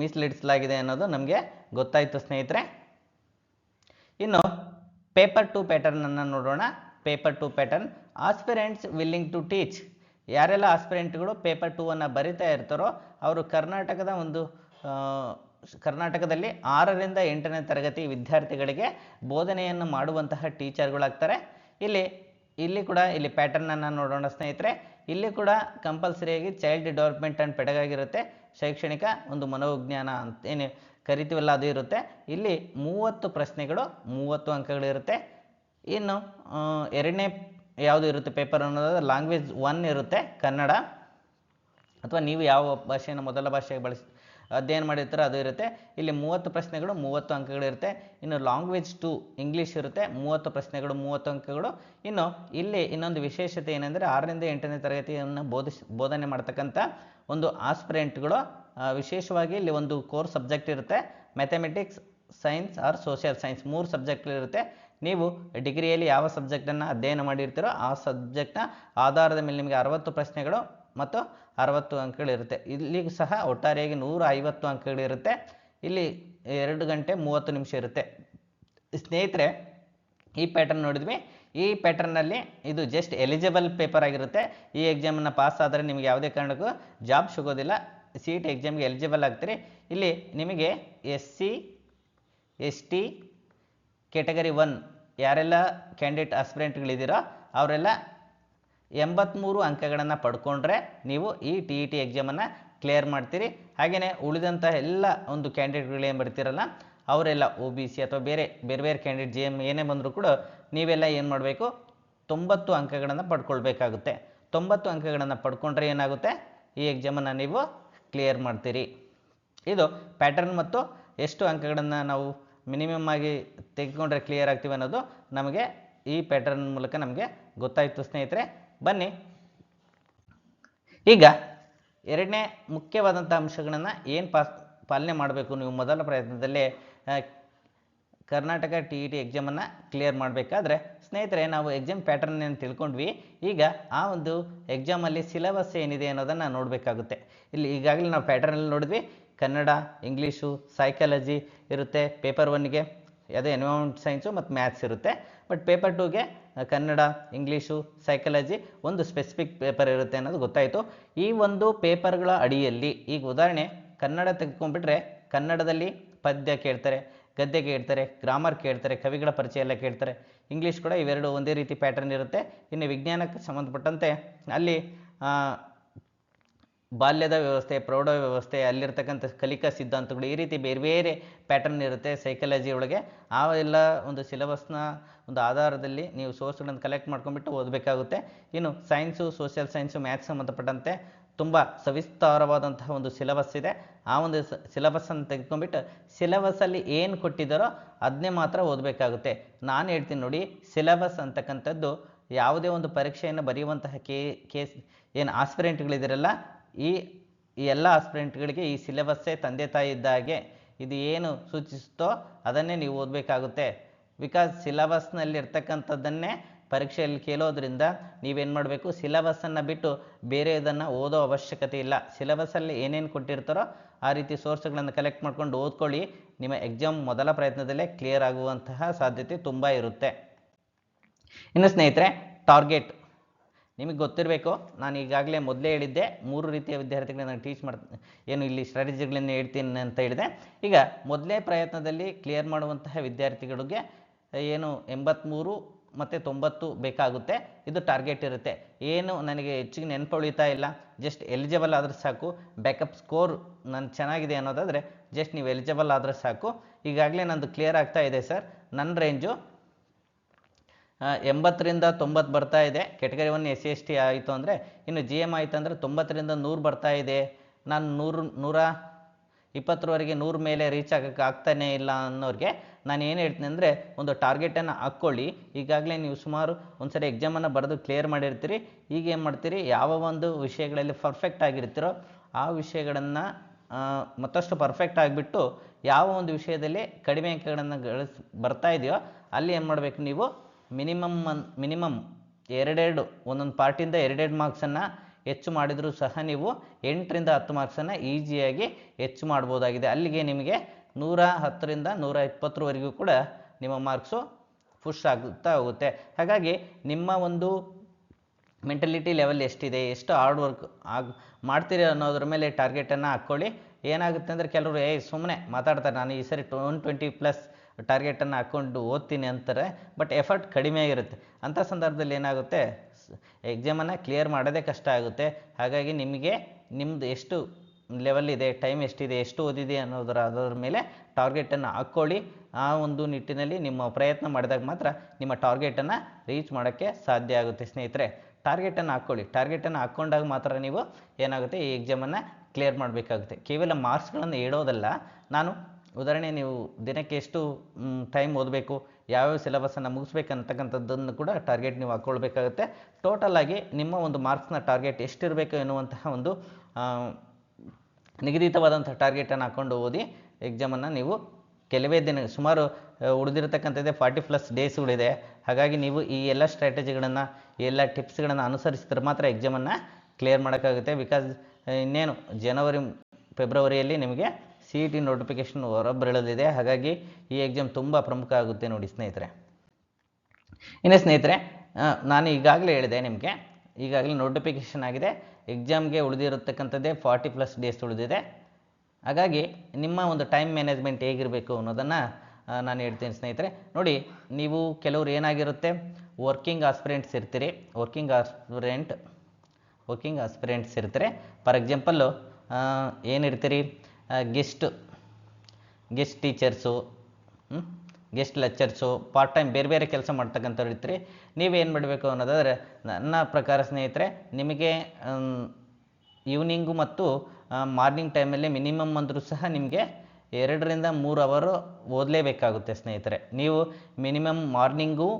ಮೀಸಲಿಡಿಸಲಾಗಿದೆ ಅನ್ನೋದು ನಮಗೆ ಗೊತ್ತಾಯಿತು ಸ್ನೇಹಿತರೆ. ಇನ್ನು ಪೇಪರ್ ಟು ಪ್ಯಾಟರ್ನನ್ನು ನೋಡೋಣ. Paper two pattern aspirants willing to teach ಯಾರೆಲ್ಲ ಆಸ್ಪಿರೆಂಟ್ಗಳು ಪೇಪರ್ ಟೂ ಅನ್ನು ಬರಿತಾ ಇರ್ತಾರೋ ಅವರು ಕರ್ನಾಟಕದ ಒಂದು ಕರ್ನಾಟಕದಲ್ಲಿ ಆರರಿಂದ ಎಂಟನೇ ತರಗತಿ ವಿದ್ಯಾರ್ಥಿಗಳಿಗೆ ಬೋಧನೆಯನ್ನು ಮಾಡುವಂತಹ ಟೀಚರ್ಗಳಾಗ್ತಾರೆ ಇಲ್ಲಿ ಇಲ್ಲಿ ಕೂಡ ಇಲ್ಲಿ ಪ್ಯಾಟರ್ನನ್ನು ನೋಡೋಣ ಸ್ನೇಹಿತರೆ. ಇಲ್ಲಿ ಕೂಡ ಕಂಪಲ್ಸರಿಯಾಗಿ ಚೈಲ್ಡ್ ಡೆವಲಪ್ಮೆಂಟ್ ಆ್ಯಂಡ್ ಪೆಡಗಾಗಿರುತ್ತೆ ಶೈಕ್ಷಣಿಕ ಒಂದು ಮನೋವಿಜ್ಞಾನ ಅಂತ ಏನು ಕರಿತೀವಲ್ಲ ಅದು ಇರುತ್ತೆ. ಇಲ್ಲಿ ಮೂವತ್ತು ಪ್ರಶ್ನೆಗಳು, ಮೂವತ್ತು ಅಂಕಗಳಿರುತ್ತೆ. ಇನ್ನು ಎರಡನೇ ಯಾವುದು ಇರುತ್ತೆ ಪೇಪರ್ ಅನ್ನೋದು ಲ್ಯಾಂಗ್ವೇಜ್ ಒನ್ ಇರುತ್ತೆ ಕನ್ನಡ. ಅಥವಾ ನೀವು ಯಾವ ಭಾಷೆಯನ್ನು ಮೊದಲ ಭಾಷೆಗೆ ಬಳಸಿ ಅಧ್ಯಯನ ಮಾಡಿರ್ತಾರೋ, ಅದು ಇರುತ್ತೆ. ಇಲ್ಲಿ ಮೂವತ್ತು ಪ್ರಶ್ನೆಗಳು, ಮೂವತ್ತು ಅಂಕಗಳಿರುತ್ತೆ ಇನ್ನು ಲಾಂಗ್ವೇಜ್ ಟು ಇಂಗ್ಲೀಷ್ ಇರುತ್ತೆ. ಮೂವತ್ತು ಪ್ರಶ್ನೆಗಳು, ಮೂವತ್ತು ಅಂಕಗಳು. ಇನ್ನು ಇಲ್ಲಿ ಇನ್ನೊಂದು ವಿಶೇಷತೆ ಏನೆಂದರೆ ಆರರಿಂದ ಎಂಟನೇ ತರಗತಿಯನ್ನು ಬೋಧಿಸ್, ಬೋಧನೆ ಮಾಡ್ತಕ್ಕಂಥ ಒಂದು ಆಸ್ಪಿರೆಂಟ್ಗಳು ವಿಶೇಷವಾಗಿ ಇಲ್ಲಿ ಒಂದು ಕೋರ್ ಸಬ್ಜೆಕ್ಟ್ ಇರುತ್ತೆ. Mathematics science or social science ಮೂರು ಸಬ್ಜೆಕ್ಟ್ಗಳಿರುತ್ತೆ ನೀವು ಡಿಗ್ರಿಯಲ್ಲಿ ಯಾವ ಸಬ್ಜೆಕ್ಟನ್ನು ಅಧ್ಯಯನ ಮಾಡಿರ್ತೀರೋ ಆ ಸಬ್ಜೆಕ್ಟ್ನ ಆಧಾರದ ಮೇಲೆ ನಿಮಗೆ ಅರವತ್ತು ಪ್ರಶ್ನೆಗಳು ಮತ್ತು ಅರವತ್ತು ಅಂಕಗಳಿರುತ್ತೆ ಇಲ್ಲಿ ಸಹ ಒಟ್ಟಾರೆಯಾಗಿ ನೂರ ಐವತ್ತು ಅಂಕಗಳಿರುತ್ತೆ ಇಲ್ಲಿ ಎರಡು ಗಂಟೆ ಮೂವತ್ತು ನಿಮಿಷ ಇರುತ್ತೆ. ಸ್ನೇಹಿತರೆ, ಈ ಪ್ಯಾಟರ್ನ್ ನೋಡಿದ್ವಿ. ಈ ಪ್ಯಾಟರ್ನಲ್ಲಿ ಇದು ಜಸ್ಟ್ ಎಲಿಜಿಬಲ್ ಪೇಪರ್ ಆಗಿರುತ್ತೆ. ಈ ಎಕ್ಸಾಮನ್ನು ಪಾಸ್ ಆದರೆ ನಿಮಗೆ ಯಾವುದೇ ಕಾರಣಕ್ಕೂ ಜಾಬ್ ಸಿಗೋದಿಲ್ಲ. ಸೀಟ್ ಎಕ್ಸಾಮ್ಗೆ ಎಲಿಜಿಬಲ್ ಆಗ್ತೀರಿ. ಇಲ್ಲಿ ನಿಮಗೆ S C S T category one ಯಾರೆಲ್ಲ ಕ್ಯಾಂಡಿಡೇಟ್ ಆಸ್ಪಿರೆಂಟ್ಗಳಿದ್ದೀರೋ ಅವರೆಲ್ಲ ಎಂಬತ್ತ್ಮೂರು ಅಂಕಗಳನ್ನು ಪಡ್ಕೊಂಡ್ರೆ ನೀವು ಈ ಟಿ ಇ ಟಿ ಎಕ್ಸಾಮನ್ನು ಕ್ಲಿಯರ್ ಮಾಡ್ತೀರಿ. ಹಾಗೆಯೇ ಉಳಿದಂಥ ಎಲ್ಲ ಒಂದು ಕ್ಯಾಂಡಿಡೇಟ್ಗಳು ಏನು ಬರ್ತೀರಲ್ಲ, ಅವರೆಲ್ಲ ಒ ಬಿ ಸಿ ಅಥವಾ ಬೇರೆ ಬೇರೆ ಬೇರೆ ಕ್ಯಾಂಡಿಡೇಟ್ ಜಿ ಎಂ ಏನೇ ಬಂದರೂ ಕೂಡ ನೀವೆಲ್ಲ ಏನು ಮಾಡಬೇಕು? ತೊಂಬತ್ತು ಅಂಕಗಳನ್ನು ಪಡ್ಕೊಳ್ಬೇಕಾಗುತ್ತೆ. ತೊಂಬತ್ತು ಅಂಕಗಳನ್ನು ಪಡ್ಕೊಂಡ್ರೆ ಏನಾಗುತ್ತೆ? ಈ ಎಕ್ಸಾಮನ್ನು ನೀವು ಕ್ಲಿಯರ್ ಮಾಡ್ತೀರಿ. ಇದು ಪ್ಯಾಟರ್ನ್ ಮತ್ತು ಎಷ್ಟು ಅಂಕಗಳನ್ನು ನಾವು ಮಿನಿಮಮ್ ಆಗಿ ತೆಗೆದುಕೊಂಡ್ರೆ ಕ್ಲಿಯರ್ ಆಗ್ತೀವಿ ಅನ್ನೋದು ನಮಗೆ ಈ ಪ್ಯಾಟರ್ನ್ ಮೂಲಕ ನಮಗೆ ಗೊತ್ತಾಯಿತು ಸ್ನೇಹಿತರೆ. ಬನ್ನಿ. ಈಗ ಎರಡನೇ ಮುಖ್ಯವಾದಂಥ ಅಂಶಗಳನ್ನು ಏನು ಪಾಸ್ ಪಾಲನೆ ಮಾಡಬೇಕು ನೀವು ಮೊದಲ ಪ್ರಯತ್ನದಲ್ಲಿ ಕರ್ನಾಟಕ ಟಿ ಇ ಟಿ ಎಕ್ಸಾಮನ್ನು ಕ್ಲಿಯರ್ ಮಾಡಬೇಕಾದ್ರೆ ಸ್ನೇಹಿತರೆ ನಾವು ಎಕ್ಸಾಮ್ ಪ್ಯಾಟರ್ನ್ ತಿಳ್ಕೊಂಡ್ವಿ, ಈಗ ಆ ಒಂದು ಎಕ್ಸಾಮಲ್ಲಿ ಸಿಲೆಬಸ್ ಏನಿದೆ ಅನ್ನೋದನ್ನು ನೋಡಬೇಕಾಗುತ್ತೆ. ಇಲ್ಲಿ ಈಗಾಗಲೇ ನಾವು ಪ್ಯಾಟರ್ನಲ್ಲಿ ನೋಡಿದ್ವಿ, ಕನ್ನಡ, ಇಂಗ್ಲೀಷು ಸೈಕಾಲಜಿ ಇರುತ್ತೆ ಪೇಪರ್ ಒನ್ಗೆ ಅದೇ ಎನ್ವೈರ್ಮೆಂಟ್ ಸೈನ್ಸು ಮತ್ತು ಮ್ಯಾಥ್ಸ್ ಇರುತ್ತೆ ಬಟ್ ಪೇಪರ್ ಟೂಗೆ ಕನ್ನಡ, ಇಂಗ್ಲೀಷು ಸೈಕಾಲಜಿ ಒಂದು ಸ್ಪೆಸಿಫಿಕ್ ಪೇಪರ್ ಇರುತ್ತೆ ಅನ್ನೋದು ಗೊತ್ತಾಯಿತು. ಈ ಒಂದು ಪೇಪರ್ಗಳ ಅಡಿಯಲ್ಲಿ ಈಗ ಉದಾಹರಣೆ, ಕನ್ನಡ ತೆಗೆದುಕೊಂಡ್ಬಿಟ್ರೆ ಕನ್ನಡದಲ್ಲಿ ಪದ್ಯ ಕೇಳ್ತಾರೆ, ಗದ್ಯ ಕೇಳ್ತಾರೆ ಗ್ರಾಮರ್ ಕೇಳ್ತಾರೆ, ಕವಿಗಳ ಪರಿಚಯ ಎಲ್ಲ ಕೇಳ್ತಾರೆ. ಇಂಗ್ಲೀಷ್ ಕೂಡ ಇವೆರಡು ಒಂದೇ ರೀತಿ ಪ್ಯಾಟರ್ನ್ ಇರುತ್ತೆ. ಇನ್ನು ವಿಜ್ಞಾನಕ್ಕೆ ಸಂಬಂಧಪಟ್ಟಂತೆ ಅಲ್ಲಿ ಬಾಲ್ಯದ ವ್ಯವಸ್ಥೆ, ಪ್ರೌಢ ವ್ಯವಸ್ಥೆ, ಅಲ್ಲಿರ್ತಕ್ಕಂಥ ಕಲಿಕಾ ಸಿದ್ಧಾಂತಗಳು ಈ ರೀತಿ ಬೇರೆ ಬೇರೆ ಪ್ಯಾಟರ್ನ್ ಇರುತ್ತೆ ಸೈಕಾಲಜಿ ಒಳಗೆ. ಆ ಎಲ್ಲ ಒಂದು ಸಿಲೆಬಸ್ನ ಒಂದು ಆಧಾರದಲ್ಲಿ ನೀವು ಸೋರ್ಸ್ಗಳನ್ನು ಕಲೆಕ್ಟ್ ಮಾಡ್ಕೊಂಡ್ಬಿಟ್ಟು ಓದಬೇಕಾಗುತ್ತೆ. ಇನ್ನು ಸೈನ್ಸು ಸೋಷಿಯಲ್ ಸೈನ್ಸು ಮ್ಯಾಥ್ಸ್ ಸಂಬಂಧಪಟ್ಟಂತೆ ತುಂಬ ಸವಿಸ್ತಾರವಾದಂತಹ ಒಂದು ಸಿಲೆಬಸ್ ಇದೆ. ಆ ಒಂದು ಸಿಲೆಬಸ್ಸನ್ನು ತೆಗೆದುಕೊಂಡ್ಬಿಟ್ಟು ಸಿಲೆಬಸ್ಸಲ್ಲಿ ಏನು ಕೊಟ್ಟಿದ್ದಾರೋ ಅದನ್ನೇ ಮಾತ್ರ ಓದಬೇಕಾಗುತ್ತೆ. ನಾನು ಹೇಳ್ತೀನಿ ನೋಡಿ ಸಿಲೆಬಸ್ ಅಂತಕ್ಕಂಥದ್ದು ಯಾವುದೇ ಒಂದು ಪರೀಕ್ಷೆಯನ್ನು ಬರೆಯುವಂತಹ ಕೇ ಕೇಸ್ ಏನು ಆಸ್ಪಿರೆಂಟ್ಗಳಿದಿರಲ್ಲ ಈ ಈ ಎಲ್ಲ ಆಸ್ಪಿರೆಂಟ್ಗಳಿಗೆ ಈ ಸಿಲೆಬಸ್ಸೇ ತಂದೆ ತಾಯಿ ಇದ್ದ ಹಾಗೆ ಇದು ಏನು ಸೂಚಿಸುತ್ತೋ ಅದನ್ನೇ ನೀವು ಓದಬೇಕಾಗುತ್ತೆ. ಬಿಕಾಸ್ ಸಿಲೆಬಸ್ನಲ್ಲಿರ್ತಕ್ಕಂಥದ್ದನ್ನೇ ಪರೀಕ್ಷೆಯಲ್ಲಿ ಕೇಳೋದ್ರಿಂದ ನೀವೇನು ಮಾಡಬೇಕು? ಸಿಲೆಬಸ್ಸನ್ನು ಬಿಟ್ಟು ಬೇರೆ ಇದನ್ನು ಓದೋ ಅವಶ್ಯಕತೆ ಇಲ್ಲ. ಸಿಲೆಬಸ್ಸಲ್ಲಿ ಏನೇನು ಕೊಟ್ಟಿರ್ತಾರೋ ಆ ರೀತಿ ಸೋರ್ಸ್ಗಳನ್ನು ಕಲೆಕ್ಟ್ ಮಾಡ್ಕೊಂಡು ಓದ್ಕೊಳ್ಳಿ. ನಿಮ್ಮ ಎಕ್ಸಾಮ್ ಮೊದಲ ಪ್ರಯತ್ನದಲ್ಲೇ ಕ್ಲಿಯರ್ ಆಗುವಂತಹ ಸಾಧ್ಯತೆ ತುಂಬ ಇರುತ್ತೆ. ಇನ್ನು ಸ್ನೇಹಿತರೆ ಟಾರ್ಗೆಟ್ ನಿಮಗೆ ಗೊತ್ತಿರಬೇಕು? ನಾನು ಈಗಾಗಲೇ ಮೊದಲೇ ಹೇಳಿದ್ದೆ, ಮೂರು ರೀತಿಯ ವಿದ್ಯಾರ್ಥಿಗಳನ್ನ ಟೀಚ್ ಮಾಡ್ತೀನಿ ಏನು ಇಲ್ಲಿ ಸ್ಟ್ರಾಟಜಿಗಳನ್ನು ಹೇಳ್ತೀನಿ ಅಂತ ಹೇಳಿದೆ. ಈಗ ಮೊದಲೇ ಪ್ರಯತ್ನದಲ್ಲಿ ಕ್ಲಿಯರ್ ಮಾಡುವಂತಹ ವಿದ್ಯಾರ್ಥಿಗಳಿಗೆ ಏನು ಎಂಬತ್ತ್ಮೂರು ಮತ್ತು ತೊಂಬತ್ತು ಬೇಕಾಗುತ್ತೆ, ಇದು ಟಾರ್ಗೆಟ್ ಇರುತ್ತೆ. ಏನು ನನಗೆ ಹೆಚ್ಚಿಗೆ ನೆನಪು ಉಳಿತಾ ಇಲ್ಲ ಜಸ್ಟ್ ಎಲಿಜಿಬಲ್ ಆದರೆ ಸಾಕು ಬ್ಯಾಕಪ್ ಸ್ಕೋರ್ ನಾನು ಚೆನ್ನಾಗಿದೆ ಅನ್ನೋದಾದರೆ ಜಸ್ಟ್ ನೀವು ಎಲಿಜಿಬಲ್ ಆದರೆ ಸಾಕು. ಈಗಾಗಲೇ ನಂದು ಕ್ಲಿಯರ್ ಆಗ್ತಾ ಇದೆ ಸರ್, ನನ್ನ ರೇಂಜು ಎಂಬತ್ತರಿಂದ ತೊಂಬತ್ತು ಬರ್ತಾ ಇದೆ. Category one S C S T ಆಯಿತು ಅಂದರೆ ಇನ್ನು ಜಿ ಎಂ ಆಯಿತು ಅಂದರೆ ತೊಂಬತ್ತರಿಂದ ನೂರು ಬರ್ತಾ ಇದೆ. ನಾನು ನೂರು, ನೂರ ಇಪ್ಪತ್ತರವರೆಗೆ ನೂರು ಮೇಲೆ ರೀಚ್ ಆಗೋಕ್ಕೆ ಆಗ್ತಾನೇ ಇಲ್ಲ ಅನ್ನೋರಿಗೆ ನಾನು ಏನು ಹೇಳ್ತೀನಿ ಅಂದರೆ ಒಂದು ಟಾರ್ಗೆಟನ್ನು ಹಾಕ್ಕೊಳ್ಳಿ. ಈಗಾಗಲೇ ನೀವು ಸುಮಾರು ಒಂದು ಸರಿ ಎಕ್ಸಾಮನ್ನು ಬರೆದು ಕ್ಲಿಯರ್ ಮಾಡಿರ್ತೀರಿ. ಈಗ ಏನು ಮಾಡ್ತೀರಿ? ಯಾವ ಒಂದು ವಿಷಯಗಳಲ್ಲಿ ಪರ್ಫೆಕ್ಟ್ ಆಗಿರ್ತೀರೋ ಆ ವಿಷಯಗಳನ್ನು ಮತ್ತಷ್ಟು ಪರ್ಫೆಕ್ಟ್ ಆಗಿಬಿಟ್ಟು ಯಾವ ಒಂದು ವಿಷಯದಲ್ಲಿ ಕಡಿಮೆ ಅಂಕಗಳನ್ನು ಗಳಿಸ್, ಬರ್ತಾ ಇದೆಯೋ ಅಲ್ಲಿ ಏನು ಮಾಡಬೇಕು ನೀವು? ಮಿನಿಮಮ್ ಅನ್, ಮಿನಿಮಮ್ ಎರಡೆರಡು, ಒಂದೊಂದು ಪಾರ್ಟಿಂದ ಎರಡೆರಡು ಮಾರ್ಕ್ಸನ್ನು ಹೆಚ್ಚು ಮಾಡಿದರೂ ಸಹ ನೀವು ಎಂಟರಿಂದ ಹತ್ತು ಮಾರ್ಕ್ಸನ್ನು ಈಸಿಯಾಗಿ ಹೆಚ್ಚು ಮಾಡ್ಬೋದಾಗಿದೆ. ಅಲ್ಲಿಗೆ ನಿಮಗೆ ನೂರ ಹತ್ತರಿಂದ ನೂರ ಇಪ್ಪತ್ತರವರೆಗೂ ಕೂಡ ನಿಮ್ಮ ಮಾರ್ಕ್ಸು ಪುಷ್ ಆಗುತ್ತಾ ಹೋಗುತ್ತೆ. ಹಾಗಾಗಿ ನಿಮ್ಮ ಒಂದು ಮೆಂಟಲಿಟಿ ಲೆವೆಲ್ ಎಷ್ಟಿದೆ, ಎಷ್ಟು ಹಾರ್ಡ್ ವರ್ಕ್ ಆಗ್, ಮಾಡ್ತೀರಿ ಅನ್ನೋದ್ರ ಮೇಲೆ ಟಾರ್ಗೆಟನ್ನು ಹಾಕ್ಕೊಳ್ಳಿ. ಏನಾಗುತ್ತೆ ಅಂದರೆ ಕೆಲವರು ಏ ಸುಮ್ಮನೆ ಮಾತಾಡ್ತಾರೆ, ನಾನು ಈ ಸರಿ ಒನ್ ಟ್ವೆಂಟಿ ಪ್ಲಸ್ ಟಾರ್ಗೆಟನ್ನು ಹಾಕ್ಕೊಂಡು ಓದ್ತೀನಿ ಅಂತಾರೆ ಬಟ್ ಎಫರ್ಟ್ ಕಡಿಮೆ ಆಗಿರುತ್ತೆ. ಅಂಥ ಸಂದರ್ಭದಲ್ಲಿ ಏನಾಗುತ್ತೆ? ಎಕ್ಸಾಮನ್ನು ಕ್ಲಿಯರ್ ಮಾಡೋದೇ ಕಷ್ಟ ಆಗುತ್ತೆ. ಹಾಗಾಗಿ ನಿಮಗೆ ನಿಮ್ಮದು ಎಷ್ಟು ಲೆವೆಲ್ ಇದೆ ಟೈಮ್ ಎಷ್ಟಿದೆ, ಎಷ್ಟು ಓದಿದೆ ಅನ್ನೋದರ ಅದರ ಮೇಲೆ ಟಾರ್ಗೆಟನ್ನು ಹಾಕ್ಕೊಳ್ಳಿ. ಆ ಒಂದು ನಿಟ್ಟಿನಲ್ಲಿ ನಿಮ್ಮ ಪ್ರಯತ್ನ ಮಾಡಿದಾಗ ಮಾತ್ರ ನಿಮ್ಮ ಟಾರ್ಗೆಟನ್ನು ರೀಚ್ ಮಾಡೋಕ್ಕೆ ಸಾಧ್ಯ ಆಗುತ್ತೆ ಸ್ನೇಹಿತರೆ. ಟಾರ್ಗೆಟನ್ನು ಹಾಕ್ಕೊಳ್ಳಿ. ಟಾರ್ಗೆಟನ್ನು ಹಾಕ್ಕೊಂಡಾಗ ಮಾತ್ರ ನೀವು ಏನಾಗುತ್ತೆ? ಈ ಎಕ್ಸಾಮನ್ನು ಕ್ಲಿಯರ್ ಮಾಡಬೇಕಾಗುತ್ತೆ. ಕೇವಲ ಮಾರ್ಕ್ಸ್ಗಳನ್ನು ಹೇಳೋದಲ್ಲ, ನಾನು ಉದಾಹರಣೆ, ನೀವು ದಿನಕ್ಕೆ ಎಷ್ಟು ಟೈಮ್ ಓದಬೇಕು, ಯಾವ್ಯಾವ ಸಿಲೆಬಸನ್ನು ಮುಗಿಸ್ಬೇಕಂತಕ್ಕಂಥದ್ದನ್ನು ಕೂಡ ಟಾರ್ಗೆಟ್ ನೀವು ಹಾಕ್ಕೊಳ್ಬೇಕಾಗುತ್ತೆ. ಟೋಟಲ್ ಆಗಿ ನಿಮ್ಮ ಒಂದು ಮಾರ್ಕ್ಸ್ನ ಟಾರ್ಗೆಟ್ ಎಷ್ಟಿರಬೇಕು ಎನ್ನುವಂತಹ ಒಂದು ನಿಗದಿತವಾದಂಥ ಟಾರ್ಗೆಟನ್ನು ಹಾಕ್ಕೊಂಡು ಓದಿ ಎಕ್ಸಾಮನ್ನು ನೀವು ಕೆಲವೇ ದಿನ, ಸುಮಾರು ಉಳಿದಿರತಕ್ಕಂಥದ್ದೇ ಫಾರ್ಟಿ ಪ್ಲಸ್ ಡೇಸ್ಗಳಿದೆ ಹಾಗಾಗಿ ನೀವು ಈ ಎಲ್ಲ ಸ್ಟ್ರಾಟಜಿಗಳನ್ನು ಎಲ್ಲ ಟಿಪ್ಸ್ಗಳನ್ನು ಅನುಸರಿಸಿದ್ರೆ ಮಾತ್ರ ಎಕ್ಸಾಮನ್ನು ಕ್ಲಿಯರ್ ಮಾಡೋಕ್ಕಾಗುತ್ತೆ. ಬಿಕಾಸ್ ಇನ್ನೇನು ಜನವರಿ ಫೆಬ್ರವರಿಯಲ್ಲಿ ನಿಮಗೆ ಸಿ ಇ ಟಿ ನೋಟಿಫಿಕೇಷನ್ ಹೊರಬರಲಿದೆ. ಹಾಗಾಗಿ ಈ ಎಕ್ಸಾಮ್ ತುಂಬ ಪ್ರಮುಖ ಆಗುತ್ತೆ ನೋಡಿ ಸ್ನೇಹಿತರೆ. ಇನ್ನು ಸ್ನೇಹಿತರೆ ನಾನು ಈಗಾಗಲೇ ಹೇಳಿದೆ ನಿಮಗೆ, ಈಗಾಗಲೇ ನೋಟಿಫಿಕೇಷನ್ ಆಗಿದೆ. ಎಕ್ಸಾಮ್ಗೆ ಉಳಿದಿರತಕ್ಕಂಥದ್ದೇ ಫಾರ್ಟಿ ಪ್ಲಸ್ ಡೇಸ್ ಉಳಿದಿದೆ. ಹಾಗಾಗಿ ನಿಮ್ಮ ಒಂದು ಟೈಮ್ ಮ್ಯಾನೇಜ್ಮೆಂಟ್ ಹೇಗಿರಬೇಕು ಅನ್ನೋದನ್ನು ನಾನು ಹೇಳ್ತೀನಿ ಸ್ನೇಹಿತರೆ. ನೋಡಿ, ನೀವು ಕೆಲವರು ಏನಾಗಿರುತ್ತೆ? ವರ್ಕಿಂಗ್ ಆಸ್ಪಿರೆಂಟ್ಸ್ ಇರ್ತೀರಿ. ವರ್ಕಿಂಗ್ ಆಸ್ಪಿರೆಂಟ್ ವರ್ಕಿಂಗ್ ಆಸ್ಪಿರೆಂಟ್ಸ್ ಇರ್ತಾರೆ. For example ಏನಿರ್ತೀರಿ? Guest guest teachers guest lecturers part time ಬೇರೆ ಬೇರೆ ಕೆಲಸ ಮಾಡ್ತಕ್ಕಂಥವ್ರು ಇರ್ತೀರಿ ನೀವೇನು ಮಾಡಬೇಕು ಅನ್ನೋದಾದರೆ ನನ್ನ ಪ್ರಕಾರ ಸ್ನೇಹಿತರೆ, ನಿಮಗೆ ಈವ್ನಿಂಗು ಮತ್ತು ಮಾರ್ನಿಂಗ್ ಟೈಮಲ್ಲಿ ಮಿನಿಮಮ್ ಅಂದರೂ ಸಹ ನಿಮಗೆ ಎರಡರಿಂದ ಮೂರು ಅವರು ಓದಲೇಬೇಕಾಗುತ್ತೆ ಸ್ನೇಹಿತರೆ. ನೀವು minimum morning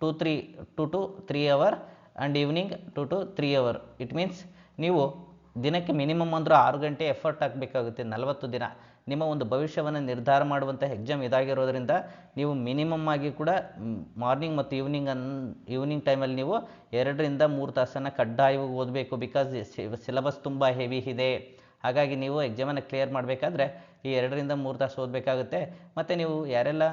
two three to two three hour and evening two to three hour it means ನೀವು ದಿನಕ್ಕೆ ಮಿನಿಮಮ್ ಅಂದರೂ ಆರು ಗಂಟೆ ಎಫರ್ಟ್ ಹಾಕಬೇಕಾಗುತ್ತೆ, ನಲವತ್ತು ದಿನ. ನಿಮ್ಮ ಒಂದು ಭವಿಷ್ಯವನ್ನು ನಿರ್ಧಾರ ಮಾಡುವಂಥ ಎಕ್ಸಾಮ್ ಇದಾಗಿರೋದ್ರಿಂದ ನೀವು ಮಿನಿಮಮ್ ಆಗಿ ಕೂಡ ಮಾರ್ನಿಂಗ್ ಮತ್ತು ಈವ್ನಿಂಗ್ ಅನ್ ಈವ್ನಿಂಗ್ ಟೈಮಲ್ಲಿ ನೀವು ಎರಡರಿಂದ ಮೂರು ತಾಸನ್ನು ಕಡ್ಡಾಯವಾಗಿ ಓದಬೇಕು ಬಿಕಾಸ್ ಸಿಲೆಬಸ್ ತುಂಬ ಹೆವಿ ಇದೆ. ಹಾಗಾಗಿ ನೀವು ಎಕ್ಸಾಮನ್ನು ಕ್ಲಿಯರ್ ಮಾಡಬೇಕಾದ್ರೆ ಈ ಎರಡರಿಂದ ಮೂರು ತಾಸು ಓದಬೇಕಾಗುತ್ತೆ. ಮತ್ತು ನೀವು ಯಾರೆಲ್ಲ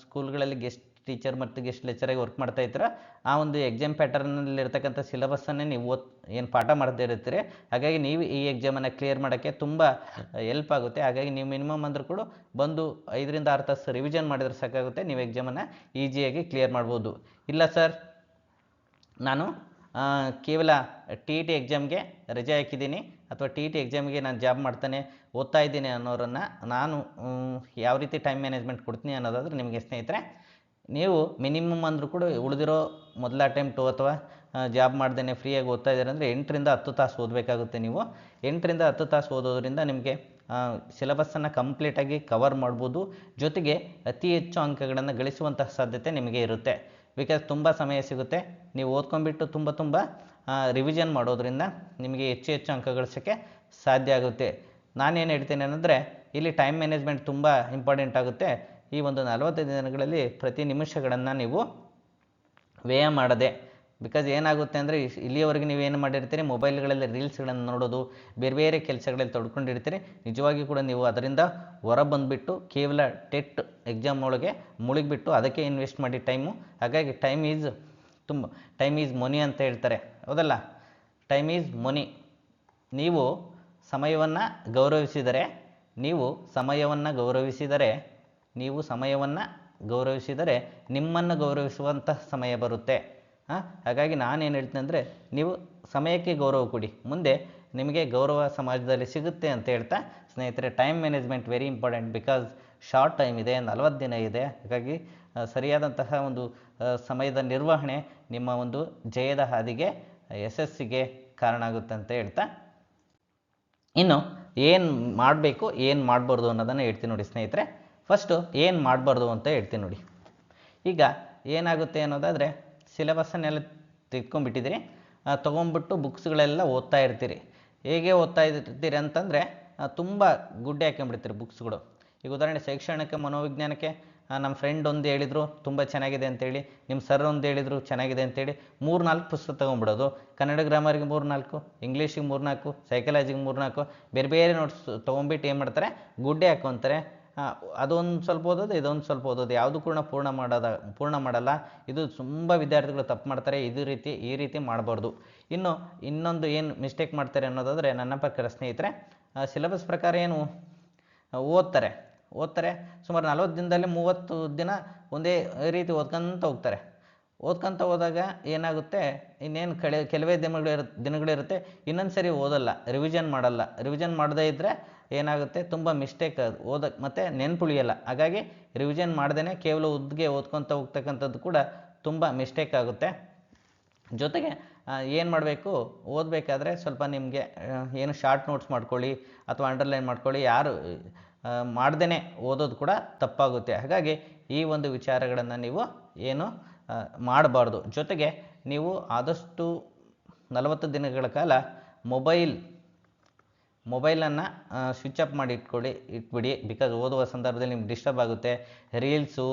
ಸ್ಕೂಲ್ಗಳಲ್ಲಿ ಗೆಸ್ಟ್ ಟೀಚರ್ ಮತ್ತು ಗೆಸ್ಟ್ ಲೆಕ್ಚರಾಗಿ ವರ್ಕ್ ಮಾಡ್ತಾ ಇರ್ತೀರ ಆ ಒಂದು ಎಕ್ಸಾಮ್ ಪ್ಯಾಟರ್ನಲ್ಲಿ ಇರ್ತಕ್ಕಂಥ ಸಿಲೆಬಸ್ಸನ್ನೇ ನೀವು ಓದ್, ಏನು ಪಾಠ ಮಾಡ್ತಾ ಇರ್ತೀರಿ. ಹಾಗಾಗಿ ನೀವು ಈ ಎಕ್ಸಾಮನ್ನು ಕ್ಲಿಯರ್ ಮಾಡೋಕ್ಕೆ ತುಂಬ ಎಲ್ಪ್ ಆಗುತ್ತೆ. ಹಾಗಾಗಿ ನೀವು ಮಿನಿಮಮ್ ಅಂದರೂ ಕೂಡ ಬಂದು ಐದರಿಂದ ಆರು ತಾಸು ರಿವಿಷನ್ ಮಾಡಿದ್ರೆ ಸಾಕಾಗುತ್ತೆ. ನೀವು ಎಕ್ಸಾಮನ್ನು ಈಸಿಯಾಗಿ ಕ್ಲಿಯರ್ ಮಾಡ್ಬೋದು. ಇಲ್ಲ ಸರ್ ನಾನು ಕೇವಲ ಟಿ ಇ ಟಿ ಎಕ್ಸಾಮ್ಗೆ ರಜೆ ಹಾಕಿದ್ದೀನಿ. ಅಥವಾ ಟಿ ಇ ಟಿ ಎಕ್ಸಾಮ್ಗೆ ನಾನು ಜಾಬ್ ಮಾಡ್ತಾನೆ, ಓದ್ತಾ ಇದ್ದೀನಿ ಅನ್ನೋರನ್ನು ನಾನು ಯಾವ ರೀತಿ ಟೈಮ್ ಮ್ಯಾನೇಜ್ಮೆಂಟ್ ಕೊಡ್ತೀನಿ ಅನ್ನೋದಾದ್ರೆ ನಿಮಗೆ ಸ್ನೇಹಿತರೆ ನೀವು ಮಿನಿಮಮ್ ಅಂದರೂ ಕೂಡ ಉಳಿದಿರೋ ಮೊದಲ ಅಟೆಂಪ್ಟು ಅಥವಾ ಜಾಬ್ ಮಾಡ್ದೇ ಫ್ರೀಯಾಗಿ ಓದ್ತಾ ಇದ್ದೀರ ಅಂದರೆ ಎಂಟರಿಂದ ಹತ್ತು ತಾಸು ಓದಬೇಕಾಗುತ್ತೆ ನೀವು. ಎಂಟರಿಂದ ಹತ್ತು ತಾಸು ಓದೋದ್ರಿಂದ ನಿಮಗೆ ಸಿಲೆಬಸ್ಸನ್ನು ಕಂಪ್ಲೀಟಾಗಿ ಕವರ್ ಮಾಡ್ಬೋದು. ಜೊತೆಗೆ ಅತಿ ಹೆಚ್ಚು ಅಂಕಗಳನ್ನು ಗಳಿಸುವಂತಹ ಸಾಧ್ಯತೆ ನಿಮಗೆ ಇರುತ್ತೆ. ಬಿಕಾಸ್ ತುಂಬ ಸಮಯ ಸಿಗುತ್ತೆ. ನೀವು ಓದ್ಕೊಂಡ್ಬಿಟ್ಟು ತುಂಬ ತುಂಬ ರಿವಿಷನ್ ಮಾಡೋದ್ರಿಂದ ನಿಮಗೆ ಹೆಚ್ಚು ಹೆಚ್ಚು ಅಂಕ ಗಳಿಸೋಕ್ಕೆ ಸಾಧ್ಯ ಆಗುತ್ತೆ. ನಾನೇನು ಹೇಳ್ತೇನೆ ಅಂದರೆ ಇಲ್ಲಿ ಟೈಮ್ ಮ್ಯಾನೇಜ್ಮೆಂಟ್ ತುಂಬ ಇಂಪಾರ್ಟೆಂಟ್ ಆಗುತ್ತೆ. ಈ ಒಂದು ನಲವತ್ತೈದು ದಿನಗಳಲ್ಲಿ ಪ್ರತಿ ನಿಮಿಷಗಳನ್ನು ನೀವು ವ್ಯಯ ಮಾಡದೆ ಬಿಕಾಸ್ ಏನಾಗುತ್ತೆ ಅಂದರೆ ಇಲ್ಲಿಯವರೆಗೆ ನೀವು ಏನು ಮಾಡಿರ್ತೀರಿ? ಮೊಬೈಲ್ಗಳಲ್ಲಿ ರೀಲ್ಸ್ಗಳನ್ನು ನೋಡೋದು, ಬೇರೆ ಬೇರೆ ಕೆಲಸಗಳಲ್ಲಿ ತೊಡ್ಕೊಂಡಿರ್ತೀರಿ. ನಿಜವಾಗಿ ಕೂಡ ನೀವು ಅದರಿಂದ ಹೊರ ಬಂದುಬಿಟ್ಟು ಕೇವಲ ಟೆಟ್ ಎಕ್ಸಾಮ್ ಒಳಗೆ ಮುಳುಗಿಬಿಟ್ಟು ಅದಕ್ಕೆ ಇನ್ವೆಸ್ಟ್ ಮಾಡಿ ಟೈಮು ಹಾಗಾಗಿ ಟೈಮ್ ಈಸ್ ತುಂಬ ಟೈಮ್ ಈಸ್ ಮನಿ ಅಂತ ಹೇಳ್ತಾರೆ. ಹೌದಲ್ಲ? ಟೈಮ್ ಈಸ್ ಮನಿ ನೀವು ಸಮಯವನ್ನು ಗೌರವಿಸಿದರೆ, ನೀವು ಸಮಯವನ್ನು ಗೌರವಿಸಿದರೆ ನೀವು ಸಮಯವನ್ನು ಗೌರವಿಸಿದರೆ ನಿಮ್ಮನ್ನು ಗೌರವಿಸುವಂತಹ ಸಮಯ ಬರುತ್ತೆ. ಹಾಗಾಗಿ ನಾನೇನು ಹೇಳ್ತೀನಿ ಅಂದರೆ ನೀವು ಸಮಯಕ್ಕೆ ಗೌರವ ಕೊಡಿ. ಮುಂದೆ ನಿಮಗೆ ಗೌರವ ಸಮಾಜದಲ್ಲಿ ಸಿಗುತ್ತೆ ಅಂತ ಹೇಳ್ತಾ ಸ್ನೇಹಿತರೆ time management very important because short time ಇದೆ, ನಲವತ್ತು ದಿನ ಇದೆ. ಹಾಗಾಗಿ ಸರಿಯಾದಂತಹ ಒಂದು ಸಮಯದ ನಿರ್ವಹಣೆ ನಿಮ್ಮ ಒಂದು ಜಯದ ಹಾದಿಗೆ, ಯಶಸ್ಸಿಗೆ ಕಾರಣ ಆಗುತ್ತೆ ಅಂತ ಹೇಳ್ತಾ. ಇನ್ನು ಏನು ಮಾಡಬೇಕು, ಏನು ಮಾಡಬಾರ್ದು ಅನ್ನೋದನ್ನು ಹೇಳ್ತೀನಿ ನೋಡಿ ಸ್ನೇಹಿತರೆ. ಫಸ್ಟು ಏನು ಮಾಡಬಾರ್ದು ಅಂತ ಹೇಳ್ತೀನಿ ನೋಡಿ. ಈಗ ಏನಾಗುತ್ತೆ ಅನ್ನೋದಾದರೆ ಸಿಲೆಬಸ್ಸನ್ನೆಲ್ಲ ತೆಗೆದ್ಕೊಂಡ್ಬಿಟ್ಟಿದ್ದೀರಿ ತೊಗೊಂಬಿಟ್ಟು ಬುಕ್ಸ್ಗಳೆಲ್ಲ ಓದ್ತಾ ಇರ್ತೀರಿ. ಹೇಗೆ ಓದ್ತಾ ಇರ್ತೀರಿ ಅಂತಂದರೆ ತುಂಬ ಗುಡ್ಡೆ ಹಾಕೊಂಡ್ಬಿಡ್ತೀರಿ ಬುಕ್ಸ್ಗಳು ಈಗ ಉದಾಹರಣೆ ಶೈಕ್ಷಣಿಕ ಮನೋವಿಜ್ಞಾನಕ್ಕೆ ನಮ್ಮ ಫ್ರೆಂಡ್ ಒಂದು ಹೇಳಿದರು ತುಂಬ ಚೆನ್ನಾಗಿದೆ ಅಂತೇಳಿ. ನಿಮ್ಮ ಸರ್ ಒಂದು ಹೇಳಿದರು ಚೆನ್ನಾಗಿದೆ ಅಂತೇಳಿ. ಮೂರು ನಾಲ್ಕು ಪುಸ್ತಕ ತೊಗೊಂಡ್ಬಿಡೋದು. ಕನ್ನಡ ಗ್ರಾಮರ್ಗೆ ಮೂರು ನಾಲ್ಕು ಇಂಗ್ಲೀಷಿಗೆ ಮೂರು ನಾಲ್ಕು ಸೈಕಾಲಜಿಗೆ ಮೂರು ನಾಲ್ಕು ಬೇರೆ ಬೇರೆ ನೋಟ್ಸ್ ತೊಗೊಂಬಿಟ್ಟು ಏನು ಮಾಡ್ತಾರೆ? ಗುಡ್ಡೆ ಹಾಕ್ಕೊಂತಾರೆ. ಆ, ಅದೊಂದು ಸ್ವಲ್ಪ ಓದೋದು, ಇದೊಂದು ಸ್ವಲ್ಪ ಓದೋದು. ಯಾವುದು ಕೂಡ ಪೂರ್ಣ ಮಾಡೋದ, ಪೂರ್ಣ ಮಾಡಲ್ಲ. ಇದು ತುಂಬ ವಿದ್ಯಾರ್ಥಿಗಳು ತಪ್ಪು ಮಾಡ್ತಾರೆ. ಇದು ರೀತಿ, ಈ ರೀತಿ ಮಾಡಬಾರ್ದು. ಇನ್ನು, ಇನ್ನೊಂದು ಏನು ಮಿಸ್ಟೇಕ್ ಮಾಡ್ತಾರೆ ಅನ್ನೋದಾದರೆ, ನನ್ನ ಪ್ರಕಾರ ಸ್ನೇಹಿತರೆ ಸಿಲೆಬಸ್ ಪ್ರಕಾರ ಏನು ಓದ್ತಾರೆ. ಓದ್ತಾರೆ, ಸುಮಾರು ನಲ್ವತ್ತು ದಿನದಲ್ಲಿ ಮೂವತ್ತು ದಿನ ಒಂದೇ ರೀತಿ ಓದ್ಕೊಂತ ಹೋಗ್ತಾರೆ. ಓದ್ಕೊಂತ ಹೋದಾಗ ಏನಾಗುತ್ತೆ, ಇನ್ನೇನು ಕಳೆ, ಕೆಲವೇ ದಿನಗಳಿರ ದಿನಗಳಿರುತ್ತೆ ಇನ್ನೊಂದು ಸರಿ ಓದಲ್ಲ ರಿವಿಷನ್ ಮಾಡಲ್ಲ. ರಿವಿಷನ್ ಮಾಡದೇ ಇದ್ದರೆ ಏನಾಗುತ್ತೆ? ತುಂಬ ಮಿಸ್ಟೇಕ್ ಓದಕ್ಕೆ ಮತ್ತು ನೆನ್ಪುಳಿಯಲ್ಲ. ಹಾಗಾಗಿ ರಿವಿಷನ್ ಮಾಡ್ದೇ ಕೇವಲ ಉದ್ದಿಗೆ ಓದ್ಕೊತ ಹೋಗ್ತಕ್ಕಂಥದ್ದು ಕೂಡ ತುಂಬ ಮಿಸ್ಟೇಕ್ ಆಗುತ್ತೆ. ಜೊತೆಗೆ ಏನು ಮಾಡಬೇಕು? ಓದಬೇಕಾದ್ರೆ ಸ್ವಲ್ಪ ನಿಮಗೆ ಏನು ಶಾರ್ಟ್ ನೋಟ್ಸ್ ಮಾಡ್ಕೊಳ್ಳಿ ಅಥವಾ ಅಂಡರ್ಲೈನ್ ಮಾಡ್ಕೊಳ್ಳಿ. ಯಾರು ಮಾಡ್ದೇ ಓದೋದು ಕೂಡ ತಪ್ಪಾಗುತ್ತೆ. ಹಾಗಾಗಿ ಈ ಒಂದು ವಿಚಾರಗಳನ್ನು ನೀವು ಏನು ಮಾಡಬಾರ್ದು. ಜೊತೆಗೆ ನೀವು ಆದಷ್ಟು ನಲವತ್ತು ದಿನಗಳ ಕಾಲ ಮೊಬೈಲ್ ಮೊಬೈಲನ್ನು ಸ್ವಿಚ್ ಆಫ್ ಮಾಡಿ ಇಟ್ಕೊಳ್ಳಿ ಇಟ್ಬಿಡಿ. ಬಿಕಾಸ್ ಓದುವ ಸಂದರ್ಭದಲ್ಲಿ ನಿಮ್ಗೆ ಡಿಸ್ಟರ್ಬ್ ಆಗುತ್ತೆ. ರೀಲ್ಸು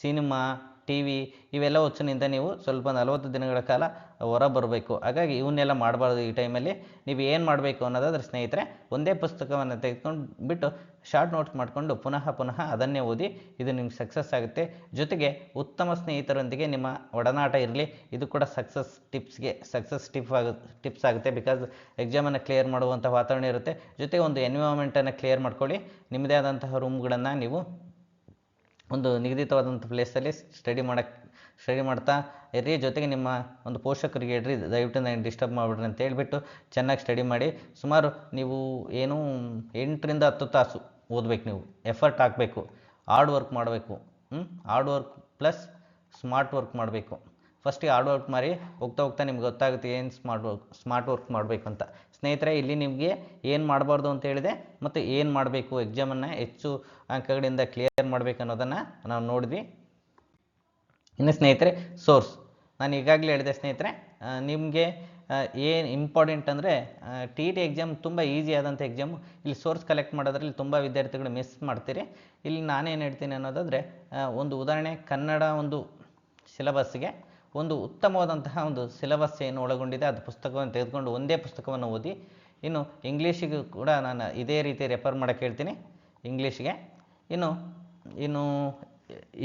ಸಿನಿಮಾ ಟಿ ವಿ ಇವೆಲ್ಲ ಹುಚ್ಚಿನಿಂದ ನೀವು ಸ್ವಲ್ಪ ನಲವತ್ತು ದಿನಗಳ ಕಾಲ ಹೊರ ಬರಬೇಕು ಹಾಗಾಗಿ ಇವನ್ನೆಲ್ಲ ಮಾಡಬಾರ್ದು ಈ ಟೈಮಲ್ಲಿ. ನೀವು ಏನು ಮಾಡಬೇಕು ಅನ್ನೋದಾದ್ರೆ ಸ್ನೇಹಿತರೆ, ಒಂದೇ ಪುಸ್ತಕವನ್ನು ತೆಗೆದುಕೊಂಡು ಬಿಟ್ಟು ಶಾರ್ಟ್ ನೋಟ್ಸ್ ಮಾಡಿಕೊಂಡು ಪುನಃ ಪುನಃ ಅದನ್ನೇ ಓದಿ ಇದು ನಿಮ್ಗೆ ಸಕ್ಸಸ್ ಆಗುತ್ತೆ. ಜೊತೆಗೆ ಉತ್ತಮ ಸ್ನೇಹಿತರೊಂದಿಗೆ ನಿಮ್ಮ ಒಡನಾಟ ಇರಲಿ. ಇದು ಕೂಡ ಸಕ್ಸಸ್ ಟಿಪ್ಸ್ಗೆ, ಸಕ್ಸಸ್ ಟಿಪ್ ಆಗ, ಟಿಪ್ಸ್ ಆಗುತ್ತೆ. ಬಿಕಾಸ್ ಎಕ್ಸಾಮನ್ನು ಕ್ಲಿಯರ್ ಮಾಡುವಂಥ ವಾತಾವರಣ ಇರುತ್ತೆ. ಜೊತೆಗೆ ಒಂದು ಎನ್ವಿರಾನ್ಮೆಂಟನ್ನು ಕ್ಲಿಯರ್ ಮಾಡ್ಕೊಳ್ಳಿ. ನಿಮ್ಮದೇ ಆದಂತಹ ರೂಮ್ಗಳನ್ನು ನೀವು ಒಂದು ನಿಗದಿತವಾದಂಥ ಪ್ಲೇಸಲ್ಲಿ ಸ್ಟಡಿ ಮಾಡಕ್ಕೆ ಸ್ಟಡಿ ಮಾಡ್ತಾ ಇರ್ರಿ. ಜೊತೆಗೆ ನಿಮ್ಮ ಒಂದು ಪೋಷಕರಿಗೆ ಹೇಳ್ರಿ, ದಯವಿಟ್ಟು ನನಗೆ ಡಿಸ್ಟರ್ಬ್ ಮಾಡಿಬಿಡ್ರಿ ಅಂತ ಹೇಳಿಬಿಟ್ಟು ಚೆನ್ನಾಗಿ ಸ್ಟಡಿ ಮಾಡಿ. ಸುಮಾರು ನೀವು ಏನು ಎಂಟರಿಂದ ಹತ್ತು ತಾಸು ಓದಬೇಕು ನೀವು. ಎಫರ್ಟ್ ಹಾಕಬೇಕು. ಹಾರ್ಡ್ ವರ್ಕ್ ಮಾಡಬೇಕು. Hard work plus smart work ಮಾಡಬೇಕು. ಫಸ್ಟಿಗೆ ಹಾರ್ಡ್ ವರ್ಕ್ ಮಾಡಿ ಹೋಗ್ತಾ ಹೋಗ್ತಾ ನಿಮ್ಗೆ ಗೊತ್ತಾಗುತ್ತೆ ಏನು ಸ್ಮಾರ್ಟ್ ವರ್ಕ್ ಸ್ಮಾರ್ಟ್ ವರ್ಕ್ ಮಾಡಬೇಕು ಅಂತ. ಸ್ನೇಹಿತರೆ, ಇಲ್ಲಿ ನಿಮಗೆ ಏನು ಮಾಡಬಾರ್ದು ಅಂತ ಹೇಳಿದೆ. ಮತ್ತು ಏನು ಮಾಡಬೇಕು? ಎಕ್ಸಾಮನ್ನು ಹೆಚ್ಚು ಅಂಕಗಳಿಂದ ಕ್ಲಿಯರ್ ಮಾಡಬೇಕು ಅನ್ನೋದನ್ನು ನಾವು ನೋಡಿದ್ವಿ. ಇನ್ನು ಸ್ನೇಹಿತರೆ ಸೋರ್ಸ್ ನಾನು ಈಗಾಗಲೇ ಹೇಳಿದೆ ಸ್ನೇಹಿತರೆ ನಿಮಗೆ ಏನು ಇಂಪಾರ್ಟೆಂಟ್ ಅಂದರೆ ಟಿ ಟಿ ಎಕ್ಸಾಮ್ ತುಂಬ ಈಸಿ ಆದಂಥ ಎಕ್ಸಾಮು ಇಲ್ಲಿ ಸೋರ್ಸ್ ಕಲೆಕ್ಟ್ ಮಾಡೋದ್ರಲ್ಲಿ ತುಂಬ ವಿದ್ಯಾರ್ಥಿಗಳು ಮಿಸ್ ಮಾಡ್ತೀರಿ. ಇಲ್ಲಿ ನಾನೇನು ಹೇಳ್ತೀನಿ ಅನ್ನೋದಾದರೆ ಒಂದು ಉದಾಹರಣೆ ಕನ್ನಡ ಒಂದು ಸಿಲೆಬಸ್ಗೆ ಒಂದು ಉತ್ತಮವಾದಂತಹ ಒಂದು ಸಿಲೆಬಸ್ ಏನು ಒಳಗೊಂಡಿದೆ, ಅದು ಪುಸ್ತಕವನ್ನು ತೆಗೆದುಕೊಂಡು ಒಂದೇ ಪುಸ್ತಕವನ್ನು ಓದಿ, ಇನ್ನು ಇಂಗ್ಲೀಷಿಗೂ ಕೂಡ ನಾನು ಇದೇ ರೀತಿ ರೆಫರ್ ಮಾಡೋಕ್ಕೆ ಹೇಳ್ತೀನಿ. ಇಂಗ್ಲೀಷ್ಗೆ ಇನ್ನು ಇನ್ನು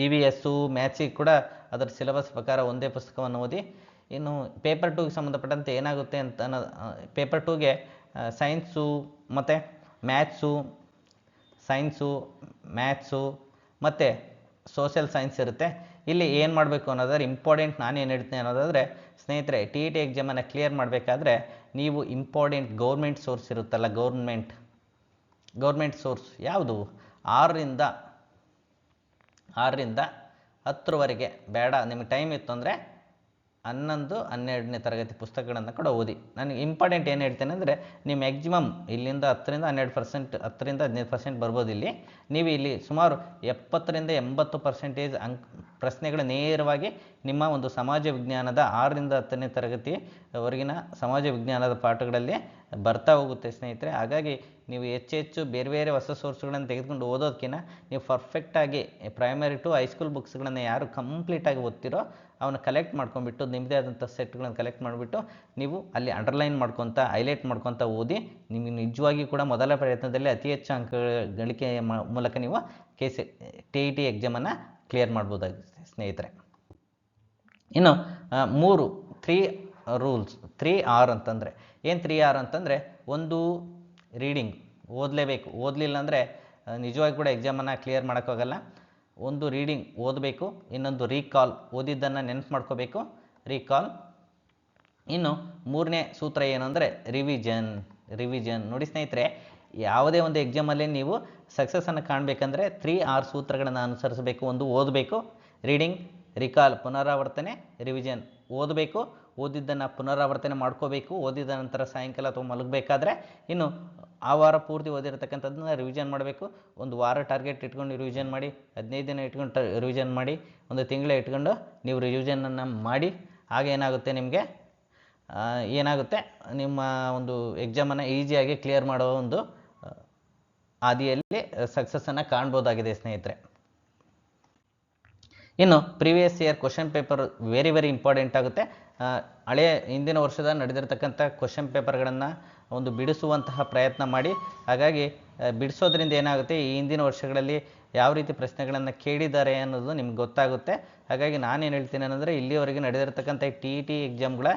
ಇ ವಿ ಎಸ್ಸು ಮ್ಯಾಥ್ಸಿಗೆ ಕೂಡ ಅದರ ಸಿಲೆಬಸ್ ಪ್ರಕಾರ ಒಂದೇ ಪುಸ್ತಕವನ್ನು ಓದಿ, ಇನ್ನು ಪೇಪರ್ ಟೂಗೆ ಸಂಬಂಧಪಟ್ಟಂತೆ ಏನಾಗುತ್ತೆ ಅಂತ ಅನ್ನೋ ಪೇಪರ್ ಟೂಗೆ ಸೈನ್ಸು ಮತ್ತು ಮ್ಯಾಥ್ಸು ಸೈನ್ಸು ಮ್ಯಾಥ್ಸು ಮತ್ತು ಸೋಷಿಯಲ್ ಸೈನ್ಸ್ ಇರುತ್ತೆ. ಇಲ್ಲಿ ಏನು ಮಾಡಬೇಕು ಅನ್ನೋದಾದ್ರೆ ಇಂಪಾರ್ಟೆಂಟ್ ನಾನು ಏನು ಹೇಳ್ತೀನಿ ಅನ್ನೋದಾದರೆ, ಸ್ನೇಹಿತರೆ ಟಿ ಇ ಟಿ ಎಕ್ಸಾಮನ್ನು ಕ್ಲಿಯರ್ ಮಾಡಬೇಕಾದ್ರೆ ನೀವು ಇಂಪಾರ್ಟೆಂಟ್ ಗೌರ್ಮೆಂಟ್ ಸೋರ್ಸ್ ಇರುತ್ತಲ್ಲ ಗೌರ್ಮೆಂಟ್ ಗೌರ್ಮೆಂಟ್ ಸೋರ್ಸ್ ಯಾವುದು? ಆರರಿಂದ ಆರರಿಂದ ಹತ್ತರವರೆಗೆ. ಬೇಡ, ನಿಮಗೆ ಟೈಮ್ ಇತ್ತು ಅಂದರೆ ಹನ್ನೊಂದು, ಹನ್ನೆರಡನೇ ತರಗತಿ ಪುಸ್ತಕಗಳನ್ನು ಕೂಡ ಓದಿ. ನನಗೆ ಇಂಪಾರ್ಟೆಂಟ್ ಏನು ಹೇಳ್ತೇನೆ ಅಂದರೆ, ನೀವು ಮ್ಯಾಕ್ಸಿಮಮ್ ಇಲ್ಲಿಂದ ಹತ್ತರಿಂದ ಹನ್ನೆರಡು ಪರ್ಸೆಂಟ್ ಹತ್ತರಿಂದ ಹದಿನೈದು ಪರ್ಸೆಂಟ್ ಬರ್ಬೋದು ಇಲ್ಲಿ. ನೀವು ಇಲ್ಲಿ ಸುಮಾರು ಎಪ್ಪತ್ತರಿಂದ ಎಂಬತ್ತು ಪರ್ಸೆಂಟೇಜ್ ಅಂಕ್, ಪ್ರಶ್ನೆಗಳು ನೇರವಾಗಿ ನಿಮ್ಮ ಒಂದು ಸಮಾಜ ವಿಜ್ಞಾನದ ಆರರಿಂದ ಹತ್ತನೇ ತರಗತಿವರೆಗಿನ ಸಮಾಜ ವಿಜ್ಞಾನದ ಪಾಠಗಳಲ್ಲಿ ಬರ್ತಾ ಹೋಗುತ್ತೆ ಸ್ನೇಹಿತರೆ. ಹಾಗಾಗಿ ನೀವು ಹೆಚ್ಚು ಹೆಚ್ಚು ಬೇರೆ ಬೇರೆ ಹೊಸ ಸೋರ್ಸ್ಗಳನ್ನು ತೆಗೆದುಕೊಂಡು ಓದೋದಕ್ಕಿಂತ ನೀವು ಪರ್ಫೆಕ್ಟಾಗಿ ಪ್ರೈಮರಿ ಟು ಹೈಸ್ಕೂಲ್ ಬುಕ್ಸ್ಗಳನ್ನು ಯಾರು ಕಂಪ್ಲೀಟಾಗಿ ಓದ್ತಿರೋ ಅವನ್ನ ಕಲೆಕ್ಟ್ ಮಾಡ್ಕೊಂಡ್ಬಿಟ್ಟು ನಿಮ್ಮದೇ ಆದಂಥ ಸೆಟ್ಗಳನ್ನು ಕಲೆಕ್ಟ್ ಮಾಡಿಬಿಟ್ಟು ನೀವು ಅಲ್ಲಿ ಅಂಡರ್ಲೈನ್ ಮಾಡ್ಕೊತ ಹೈಲೈಟ್ ಮಾಡ್ಕೊತ ಓದಿ, ನಿಮಗೆ ನಿಜವಾಗಿ ಕೂಡ ಮೊದಲ ಪ್ರಯತ್ನದಲ್ಲಿ ಅತಿ ಹೆಚ್ಚು ಅಂಕ ಗಳಿಕೆ ಮೂಲಕ ನೀವು K C T E T ಎಕ್ಸಾಮನ್ನು clear ಮಾಡ್ಬೋದಾಗಿದೆ ಸ್ನೇಹಿತರೆ. ಇನ್ನು ಮೂರು ತ್ರೀ ರೂಲ್ಸ್ ತ್ರೀ ಆರ್ ಅಂತಂದರೆ, ಏನು ತ್ರೀ ಆರ್ ಅಂತಂದರೆ, ಒಂದು ರೀಡಿಂಗ್ ಓದಲೇಬೇಕು. ಓದಲಿಲ್ಲ ಅಂದರೆ ನಿಜವಾಗಿ ಕೂಡ ಎಕ್ಸಾಮನ್ನು ಕ್ಲಿಯರ್ ಮಾಡೋಕ್ಕಾಗಲ್ಲ. ಒಂದು ರೀಡಿಂಗ್ ಓದಬೇಕು, ಇನ್ನೊಂದು ರೀಕಾಲ್ ಓದಿದ್ದನ್ನು ನೆನಪು ಮಾಡ್ಕೋಬೇಕು. ರೀಕಾಲ್. ಇನ್ನು ಮೂರನೇ ಸೂತ್ರ ಏನು ಅಂದರೆ ರಿವಿಜನ್ ರಿವಿಜನ್ ನೋಡಿ ಸ್ನೇಹಿತರೆ, ಯಾವುದೇ ಒಂದು ಎಕ್ಸಾಮಲ್ಲಿ ನೀವು ಸಕ್ಸಸ್ಸನ್ನು ಕಾಣಬೇಕಂದ್ರೆ ತ್ರೀ ಆರ್ ಸೂತ್ರಗಳನ್ನು ಅನುಸರಿಸಬೇಕು, ಒಂದು ಓದಬೇಕು. ರೀಡಿಂಗ್, ರಿಕಾಲ್, ಪುನರಾವರ್ತನೆ ರಿವಿಜನ್ ಓದಬೇಕು ಓದಿದ್ದನ್ನು ಪುನರಾವರ್ತನೆ ಮಾಡ್ಕೋಬೇಕು, ಓದಿದ ನಂತರ ಸಾಯಂಕಾಲ ಅಥವಾ ಮಲಗಬೇಕಾದ್ರೆ ಇನ್ನು ಆ ವಾರ ಪೂರ್ತಿ ಓದಿರತಕ್ಕಂಥದ್ದನ್ನ ರಿವಿಷನ್ ಮಾಡಬೇಕು. ಒಂದು ವಾರ ಟಾರ್ಗೆಟ್ ಇಟ್ಕೊಂಡು ರಿವಿಷನ್ ಮಾಡಿ, ಹದಿನೈದು ದಿನ ಇಟ್ಕೊಂಡು ರಿವಿಷನ್ ಮಾಡಿ, ಒಂದು ತಿಂಗಳ ಇಟ್ಕೊಂಡು ನೀವು ರಿವಿಷನನ್ನು ಮಾಡಿ, ಆಗ ಏನಾಗುತ್ತೆ ನಿಮಗೆ? ಏನಾಗುತ್ತೆ? ನಿಮ್ಮ ಒಂದು ಎಕ್ಸಾಮನ್ನು ಈಸಿಯಾಗಿ ಕ್ಲಿಯರ್ ಮಾಡೋ ಒಂದು ಹಾದಿಯಲ್ಲಿ ಸಕ್ಸಸ್ಸನ್ನು ಕಾಣ್ಬೋದಾಗಿದೆ ಸ್ನೇಹಿತರೆ. ಇನ್ನು previous year question paper very very important ಆಗುತ್ತೆ. ಹಳೆಯ ಹಿಂದಿನ ವರ್ಷದ ನಡೆದಿರ್ತಕ್ಕಂಥ ಕ್ವಶನ್ ಪೇಪರ್ಗಳನ್ನು ಒಂದು ಬಿಡಿಸುವಂತಹ ಪ್ರಯತ್ನ ಮಾಡಿ. ಹಾಗಾಗಿ ಬಿಡಿಸೋದ್ರಿಂದ ಏನಾಗುತ್ತೆ, ಈ ಹಿಂದಿನ ವರ್ಷಗಳಲ್ಲಿ ಯಾವ ರೀತಿ ಪ್ರಶ್ನೆಗಳನ್ನು ಕೇಳಿದ್ದಾರೆ ಅನ್ನೋದು ನಿಮ್ಗೆ ಗೊತ್ತಾಗುತ್ತೆ. ಹಾಗಾಗಿ ನಾನೇನು ಹೇಳ್ತೀನಿ ಅಂದರೆ ಇಲ್ಲಿವರೆಗೆ ನಡೆದಿರ್ತಕ್ಕಂಥ ಟಿ ಇ ಟಿ ಎಕ್ಸಾಮ್ಗಳ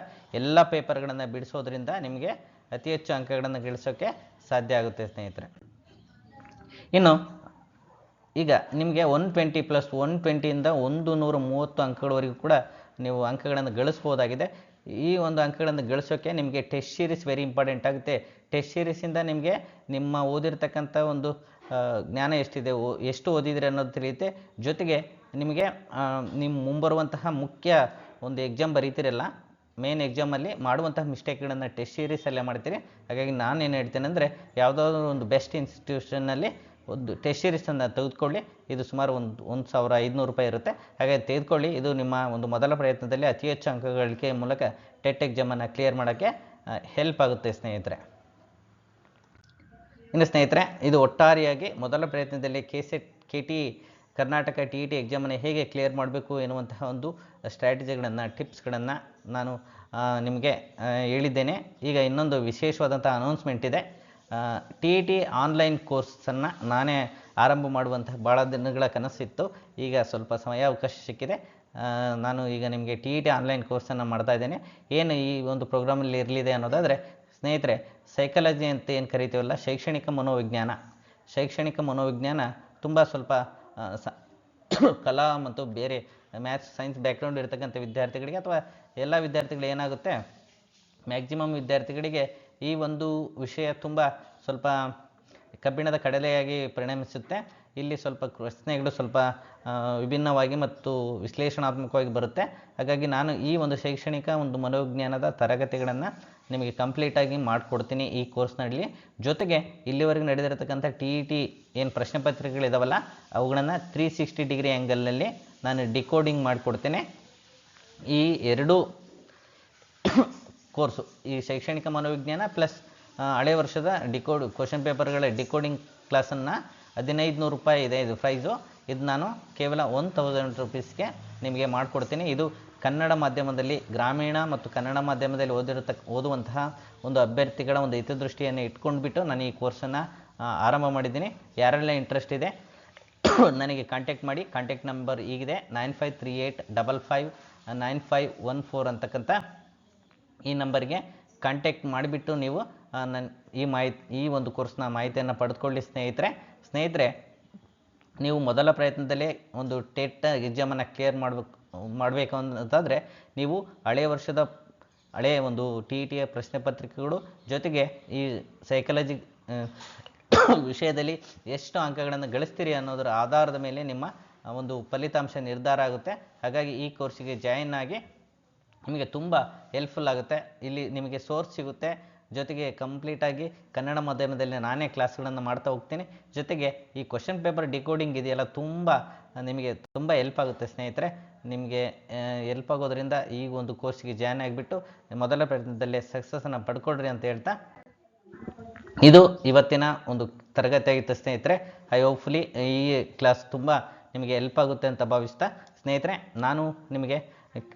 ಎಲ್ಲ ಪೇಪರ್ಗಳನ್ನು ಬಿಡಿಸೋದ್ರಿಂದ ನಿಮಗೆ ಅತಿ ಹೆಚ್ಚು ಅಂಕಗಳನ್ನು ಗಳಿಸೋಕ್ಕೆ ಸಾಧ್ಯ ಆಗುತ್ತೆ ಸ್ನೇಹಿತರೆ. ಇನ್ನು, ಈಗ ನಿಮಗೆ ಒನ್ ಟ್ವೆಂಟಿ ಪ್ಲಸ್ ಒನ್ ಟ್ವೆಂಟಿಯಿಂದ ಒಂದು ನೂರ ಮೂವತ್ತು ಅಂಕಗಳವರೆಗೂ ಕೂಡ ನೀವು ಅಂಕಗಳನ್ನು ಗಳಿಸ್ಬೋದಾಗಿದೆ. ಈ ಒಂದು ಅಂಕಗಳನ್ನು ಗಳಿಸೋಕ್ಕೆ ನಿಮಗೆ ಟೆಸ್ಟ್ ಸೀರೀಸ್ ವೆರಿ ಇಂಪಾರ್ಟೆಂಟ್ ಆಗುತ್ತೆ. ಟೆಸ್ಟ್ ಸೀರೀಸಿಂದ ನಿಮಗೆ ನಿಮ್ಮ ಓದಿರ್ತಕ್ಕಂಥ ಒಂದು ಜ್ಞಾನ ಎಷ್ಟಿದೆ, ಓ- ಎಷ್ಟು ಓದಿದ್ರೆ ಅನ್ನೋದು ತಿಳಿಯುತ್ತೆ. ಜೊತೆಗೆ ನಿಮಗೆ ನಿಮ್ಮ ಮುಂಬರುವಂತಹ ಮುಖ್ಯ ಒಂದು ಎಕ್ಸಾಮ್ ಬರೀತಿರಲ್ಲ ಮೇನ್ ಎಕ್ಸಾಮಲ್ಲಿ ಮಾಡುವಂತಹ ಮಿಸ್ಟೇಕ್ಗಳನ್ನು ಟೆಸ್ಟ್ ಸೀರೀಸಲ್ಲೇ ಮಾಡ್ತೀರಿ. ಹಾಗಾಗಿ ನಾನು ಏನು ಹೇಳ್ತೇನೆ ಅಂದರೆ, ಯಾವುದಾದ್ರೂ ಒಂದು ಬೆಸ್ಟ್ ಇನ್ಸ್ಟಿಟ್ಯೂಷನ್ನಲ್ಲಿ ಒಂದು ಟೆಸ್ಟ್ ಸೀರೀಸನ್ನು ತೆಗೆದುಕೊಳ್ಳಿ. ಇದು ಸುಮಾರು ಒಂದು ಒಂದು ಸಾವಿರ ಐದುನೂರು ರೂಪಾಯಿ ಇರುತ್ತೆ. ಹಾಗಾಗಿ ತೆಗೆದುಕೊಳ್ಳಿ. ಇದು ನಿಮ್ಮ ಒಂದು ಮೊದಲ ಪ್ರಯತ್ನದಲ್ಲಿ ಅತಿ ಹೆಚ್ಚು ಅಂಕಗಳಿಕೆ ಮೂಲಕ ಟೆಟ್ ಎಕ್ಸಾಮನ್ನು ಕ್ಲಿಯರ್ ಮಾಡೋಕ್ಕೆ ಹೆಲ್ಪ್ ಆಗುತ್ತೆ ಸ್ನೇಹಿತರೆ. ಇನ್ನು ಸ್ನೇಹಿತರೆ, ಇದು ಒಟ್ಟಾರೆಯಾಗಿ ಮೊದಲ ಪ್ರಯತ್ನದಲ್ಲಿ K SET K T Karnataka T E T ಎಕ್ಸಾಮನ್ನು ಹೇಗೆ ಕ್ಲಿಯರ್ ಮಾಡಬೇಕು ಎನ್ನುವಂತಹ ಒಂದು ಸ್ಟ್ರಾಟಜಿಗಳನ್ನು ಟಿಪ್ಸ್ಗಳನ್ನು ನಾನು ನಿಮಗೆ ಹೇಳಿದ್ದೇನೆ. ಈಗ ಇನ್ನೊಂದು ವಿಶೇಷವಾದಂಥ ಅನೌನ್ಸ್ಮೆಂಟ್ ಇದೆ. ಟಿ ಇ ಟಿ ಆನ್ಲೈನ್ ಕೋರ್ಸನ್ನು ನಾನೇ ಆರಂಭ ಮಾಡುವಂತಹ ಭಾಳ ದಿನಗಳ ಕನಸಿತ್ತು. ಈಗ ಸ್ವಲ್ಪ ಸಮಯ, ಅವಕಾಶ ಸಿಕ್ಕಿದೆ. ನಾನು ಈಗ ನಿಮಗೆ ಟಿ ಇ ಟಿ ಆನ್ಲೈನ್ ಕೋರ್ಸನ್ನು ಮಾಡ್ತಾ ಇದ್ದೇನೆ. ಏನು ಈ ಒಂದು ಪ್ರೋಗ್ರಾಮಲ್ಲಿ ಇರಲಿದೆ ಅನ್ನೋದಾದರೆ, ಸ್ನೇಹಿತರೆ ಸೈಕಾಲಜಿ ಅಂತ ಏನು ಕರಿತೀವಲ್ಲ, ಶೈಕ್ಷಣಿಕ ಮನೋವಿಜ್ಞಾನ. ಶೈಕ್ಷಣಿಕ ಮನೋವಿಜ್ಞಾನ ತುಂಬ ಸ್ವಲ್ಪ ಸ, ಕಲಾ ಮತ್ತು ಬೇರೆ ಮ್ಯಾಥ್ಸ್ ಸೈನ್ಸ್ ಬ್ಯಾಕ್ಗ್ರೌಂಡ್ ಇರ್ತಕ್ಕಂಥ ವಿದ್ಯಾರ್ಥಿಗಳಿಗೆ ಅಥವಾ ಎಲ್ಲ ವಿದ್ಯಾರ್ಥಿಗಳು ಏನಾಗುತ್ತೆ ಮ್ಯಾಕ್ಸಿಮಮ್ ವಿದ್ಯಾರ್ಥಿಗಳಿಗೆ ಈ ಒಂದು ವಿಷಯ ತುಂಬ ಸ್ವಲ್ಪ ಕಬ್ಬಿಣದ ಕಡಲೆಯಾಗಿ ಪರಿಣಮಿಸುತ್ತೆ. ಇಲ್ಲಿ ಸ್ವಲ್ಪ ಪ್ರಶ್ನೆಗಳು ಸ್ವಲ್ಪ ವಿಭಿನ್ನವಾಗಿ ಮತ್ತು ವಿಶ್ಲೇಷಣಾತ್ಮಕವಾಗಿ ಬರುತ್ತೆ. ಹಾಗಾಗಿ ನಾನು ಈ ಒಂದು ಶೈಕ್ಷಣಿಕ ಒಂದು ಮನೋವಿಜ್ಞಾನದ ತರಗತಿಗಳನ್ನು ನಿಮಗೆ ಕಂಪ್ಲೀಟಾಗಿ ಮಾಡಿಕೊಡ್ತೀನಿ ಈ ಕೋರ್ಸ್ನಲ್ಲಿ. ಜೊತೆಗೆ ಇಲ್ಲಿವರೆಗೆ ನಡೆದಿರತಕ್ಕಂಥ ಟಿ ಇ ಟಿ ಏನು ಪ್ರಶ್ನೆ ಪತ್ರಿಕೆಗಳಿದಾವಲ್ಲ, ಅವುಗಳನ್ನು ತ್ರೀ ಸಿಕ್ಸ್ಟಿ ಡಿಗ್ರಿ ಆ್ಯಂಗಲ್ನಲ್ಲಿ ನಾನು ಡಿಕೋಡಿಂಗ್ ಮಾಡಿಕೊಡ್ತೇನೆ. ಈ ಎರಡೂ ಕೋರ್ಸು. ಈ ಶೈಕ್ಷಣಿಕ ಮನೋವಿಜ್ಞಾನ ಪ್ಲಸ್ ಹಳೆ ವರ್ಷದ ಡಿಕೋಡ್, ಕ್ವಶನ್ ಪೇಪರ್ಗಳ ಡಿಕೋಡಿಂಗ್ ಕ್ಲಾಸನ್ನು ಹದಿನೈದು ನೂರು ರೂಪಾಯಿ ಇದೆ ಇದು ಪ್ರೈಸು. ಇದು ನಾನು ಕೇವಲ ಒನ್ ತೌಸಂಡ್ ರುಪೀಸ್ಗೆ ನಿಮಗೆ ಮಾಡಿಕೊಡ್ತೀನಿ. ಇದು ಕನ್ನಡ ಮಾಧ್ಯಮದಲ್ಲಿ, ಗ್ರಾಮೀಣ ಮತ್ತು ಕನ್ನಡ ಮಾಧ್ಯಮದಲ್ಲಿ ಓದಿರತಕ್ಕ ಓದುವಂತಹ ಒಂದು ಅಭ್ಯರ್ಥಿಗಳ ಒಂದು ಹಿತದೃಷ್ಟಿಯನ್ನು ಇಟ್ಕೊಂಡ್ಬಿಟ್ಟು ನಾನು ಈ ಕೋರ್ಸನ್ನು ಆರಂಭ ಮಾಡಿದ್ದೀನಿ. ಯಾರೆಲ್ಲ ಇಂಟ್ರೆಸ್ಟ್ ಇದೆ, ನನಗೆ ಕಾಂಟ್ಯಾಕ್ಟ್ ಮಾಡಿ. Contact number ಈಗಿದೆ nine five three eight double five, nine five one four ಅಂತಕ್ಕಂಥ ಈ ನಂಬರ್ಗೆ ಕಾಂಟ್ಯಾಕ್ಟ್ ಮಾಡಿಬಿಟ್ಟು ನೀವು ನನ್ನ ಈ ಮಾಹಿತಿ ಈ ಒಂದು ಕೋರ್ಸ್ನ ಮಾಹಿತಿಯನ್ನು ಪಡೆದುಕೊಳ್ಳಿ ಸ್ನೇಹಿತರೆ. ಸ್ನೇಹಿತರೆ, ನೀವು ಮೊದಲ ಪ್ರಯತ್ನದಲ್ಲೇ ಒಂದು ಟೆಟ್ ಎಕ್ಸಾಮನ್ನು ಕ್ಲಿಯರ್ ಮಾಡಬೇಕು ಮಾಡಬೇಕು ಅಂತಂದರೆ ನೀವು ಹಳೆಯ ವರ್ಷದ ಹಳೆಯ ಒಂದು ಟಿ ಇ ಟಿಯ ಪ್ರಶ್ನೆ ಪತ್ರಿಕೆಗಳು ಜೊತೆಗೆ ಈ ಸೈಕಾಲಜಿ ವಿಷಯದಲ್ಲಿ ಎಷ್ಟು ಅಂಕಗಳನ್ನು ಗಳಿಸ್ತೀರಿ ಅನ್ನೋದರ ಆಧಾರದ ಮೇಲೆ ನಿಮ್ಮ ಒಂದು ಫಲಿತಾಂಶ ನಿರ್ಧಾರ ಆಗುತ್ತೆ. ಹಾಗಾಗಿ ಈ ಕೋರ್ಸಿಗೆ ಜಾಯಿನ್ ಆಗಿ ನಿಮಗೆ ತುಂಬ ಹೆಲ್ಪ್ಫುಲ್ ಆಗುತ್ತೆ. ಇಲ್ಲಿ ನಿಮಗೆ ಸೋರ್ಸ್ ಸಿಗುತ್ತೆ. ಜೊತೆಗೆ ಕಂಪ್ಲೀಟಾಗಿ ಕನ್ನಡ ಮಾಧ್ಯಮದಲ್ಲಿ ನಾನೇ ಕ್ಲಾಸ್ಗಳನ್ನು ಮಾಡ್ತಾ ಹೋಗ್ತೀನಿ. ಜೊತೆಗೆ ಈ ಕ್ವಶನ್ ಪೇಪರ್ ಡಿಕೋಡಿಂಗ್ ಇದೆಯಲ್ಲ ತುಂಬ ನಿಮಗೆ ತುಂಬ ಹೆಲ್ಪ್ ಆಗುತ್ತೆ ಸ್ನೇಹಿತರೆ. ನಿಮಗೆ ಹೆಲ್ಪ್ ಆಗೋದ್ರಿಂದ ಈ ಒಂದು ಕೋರ್ಸ್ಗೆ ಜಾಯ್ನ್ ಆಗಿಬಿಟ್ಟು ಮೊದಲ ಪ್ರಯತ್ನದಲ್ಲೇ ಸಕ್ಸಸ್ಸನ್ನು ಪಡ್ಕೊಳ್ರಿ ಅಂತ ಹೇಳ್ತಾ ಇದು ಇವತ್ತಿನ ಒಂದು ತರಗತಿ ಆಗಿತ್ತು ಸ್ನೇಹಿತರೆ. ಐ ಹೋಪ್ಫುಲಿ ಈ ಕ್ಲಾಸ್ ತುಂಬ ನಿಮಗೆ ಹೆಲ್ಪ್ ಆಗುತ್ತೆ ಅಂತ ಭಾವಿಸ್ತಾ ಸ್ನೇಹಿತರೆ, ನಾನು ನಿಮಗೆ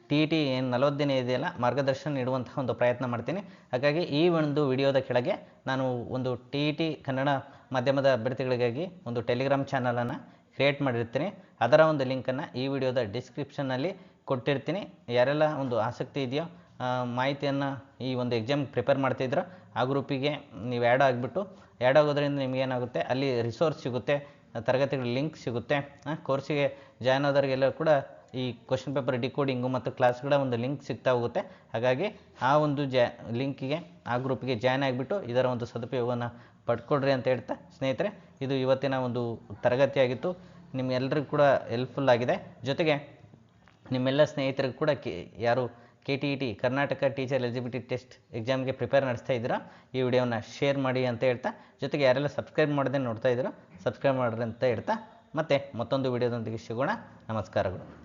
ಟಿ ಟಿ ಏನು ನಲವತ್ತು ದಿನ ಇದೆಯಲ್ಲ, ಮಾರ್ಗದರ್ಶನ ನೀಡುವಂತಹ ಒಂದು ಪ್ರಯತ್ನ ಮಾಡ್ತೀನಿ. ಹಾಗಾಗಿ ಈ ಒಂದು ವಿಡಿಯೋದ ಕೆಳಗೆ ನಾನು ಒಂದು ಟಿ ಟಿ ಕನ್ನಡ ಮಾಧ್ಯಮದ ಅಭ್ಯರ್ಥಿಗಳಿಗಾಗಿ ಒಂದು ಟೆಲಿಗ್ರಾಮ್ ಚಾನಲನ್ನು ಕ್ರಿಯೇಟ್ ಮಾಡಿರ್ತೀನಿ. ಅದರ ಒಂದು ಲಿಂಕನ್ನು ಈ ವಿಡಿಯೋದ ಡಿಸ್ಕ್ರಿಪ್ಷನ್ನಲ್ಲಿ ಕೊಟ್ಟಿರ್ತೀನಿ. ಯಾರೆಲ್ಲ ಒಂದು ಆಸಕ್ತಿ ಇದೆಯೋ ಮಾಹಿತಿಯನ್ನು ಈ ಒಂದು ಎಕ್ಸಾಮ್ ಪ್ರಿಪೇರ್ ಮಾಡ್ತಿದ್ರು, ಆ ಗ್ರೂಪಿಗೆ ನೀವು ಆ್ಯಡ್ ಆಗಿಬಿಟ್ಟು ಆ್ಯಡ್ ಆಗೋದ್ರಿಂದ ನಿಮಗೇನಾಗುತ್ತೆ ಅಲ್ಲಿ ರಿಸೋರ್ಸ್ ಸಿಗುತ್ತೆ, ತರಗತಿಗಳ ಲಿಂಕ್ ಸಿಗುತ್ತೆ ಕೋರ್ಸಿಗೆ ಜಾಯ್ನ್ ಆದವರಿಗೆಲ್ಲ ಕೂಡ ಈ ಕ್ವಶನ್ ಪೇಪರ್ ಡಿಕೋಡಿಂಗು ಮತ್ತು ಕ್ಲಾಸ್ಗಳ ಒಂದು ಲಿಂಕ್ ಸಿಗ್ತಾ ಹೋಗುತ್ತೆ. ಹಾಗಾಗಿ ಆ ಒಂದು ಜ ಲಿಂಕಿಗೆ ಆ ಗ್ರೂಪಿಗೆ ಜಾಯ್ನ್ ಆಗಿಬಿಟ್ಟು ಇದರ ಒಂದು ಸದುಪಯೋಗವನ್ನು ಪಡ್ಕೊಡ್ರಿ ಅಂತ ಹೇಳ್ತಾ ಸ್ನೇಹಿತರೆ, ಇದು ಇವತ್ತಿನ ಒಂದು ತರಗತಿಯಾಗಿತ್ತು. ನಿಮ್ಮೆಲ್ಲರಿಗೂ ಕೂಡ ಹೆಲ್ಪ್ಫುಲ್ ಆಗಿದೆ. ಜೊತೆಗೆ ನಿಮ್ಮೆಲ್ಲ ಸ್ನೇಹಿತರಿಗೂ ಕೂಡ ಯಾರು K T E T Karnataka teacher eligibility test ಎಕ್ಸಾಮ್ಗೆ ಪ್ರಿಪೇರ್ ನಡೆಸ್ತಾ ಇದ್ದೀರಾ, ಈ ವಿಡಿಯೋನ ಶೇರ್ ಮಾಡಿ ಅಂತ ಹೇಳ್ತಾ, ಜೊತೆಗೆ ಯಾರೆಲ್ಲ ಸಬ್ಸ್ಕ್ರೈಬ್ ಮಾಡದೆ ನೋಡ್ತಾ ಇದ್ದೀರೋ ಸಬ್ಸ್ಕ್ರೈಬ್ ಮಾಡ್ರಿ ಅಂತ ಹೇಳ್ತಾ, ಮತ್ತೆ ಮತ್ತೊಂದು ವಿಡಿಯೋದೊಂದಿಗೆ ಸಿಗೋಣ. ನಮಸ್ಕಾರಗಳು.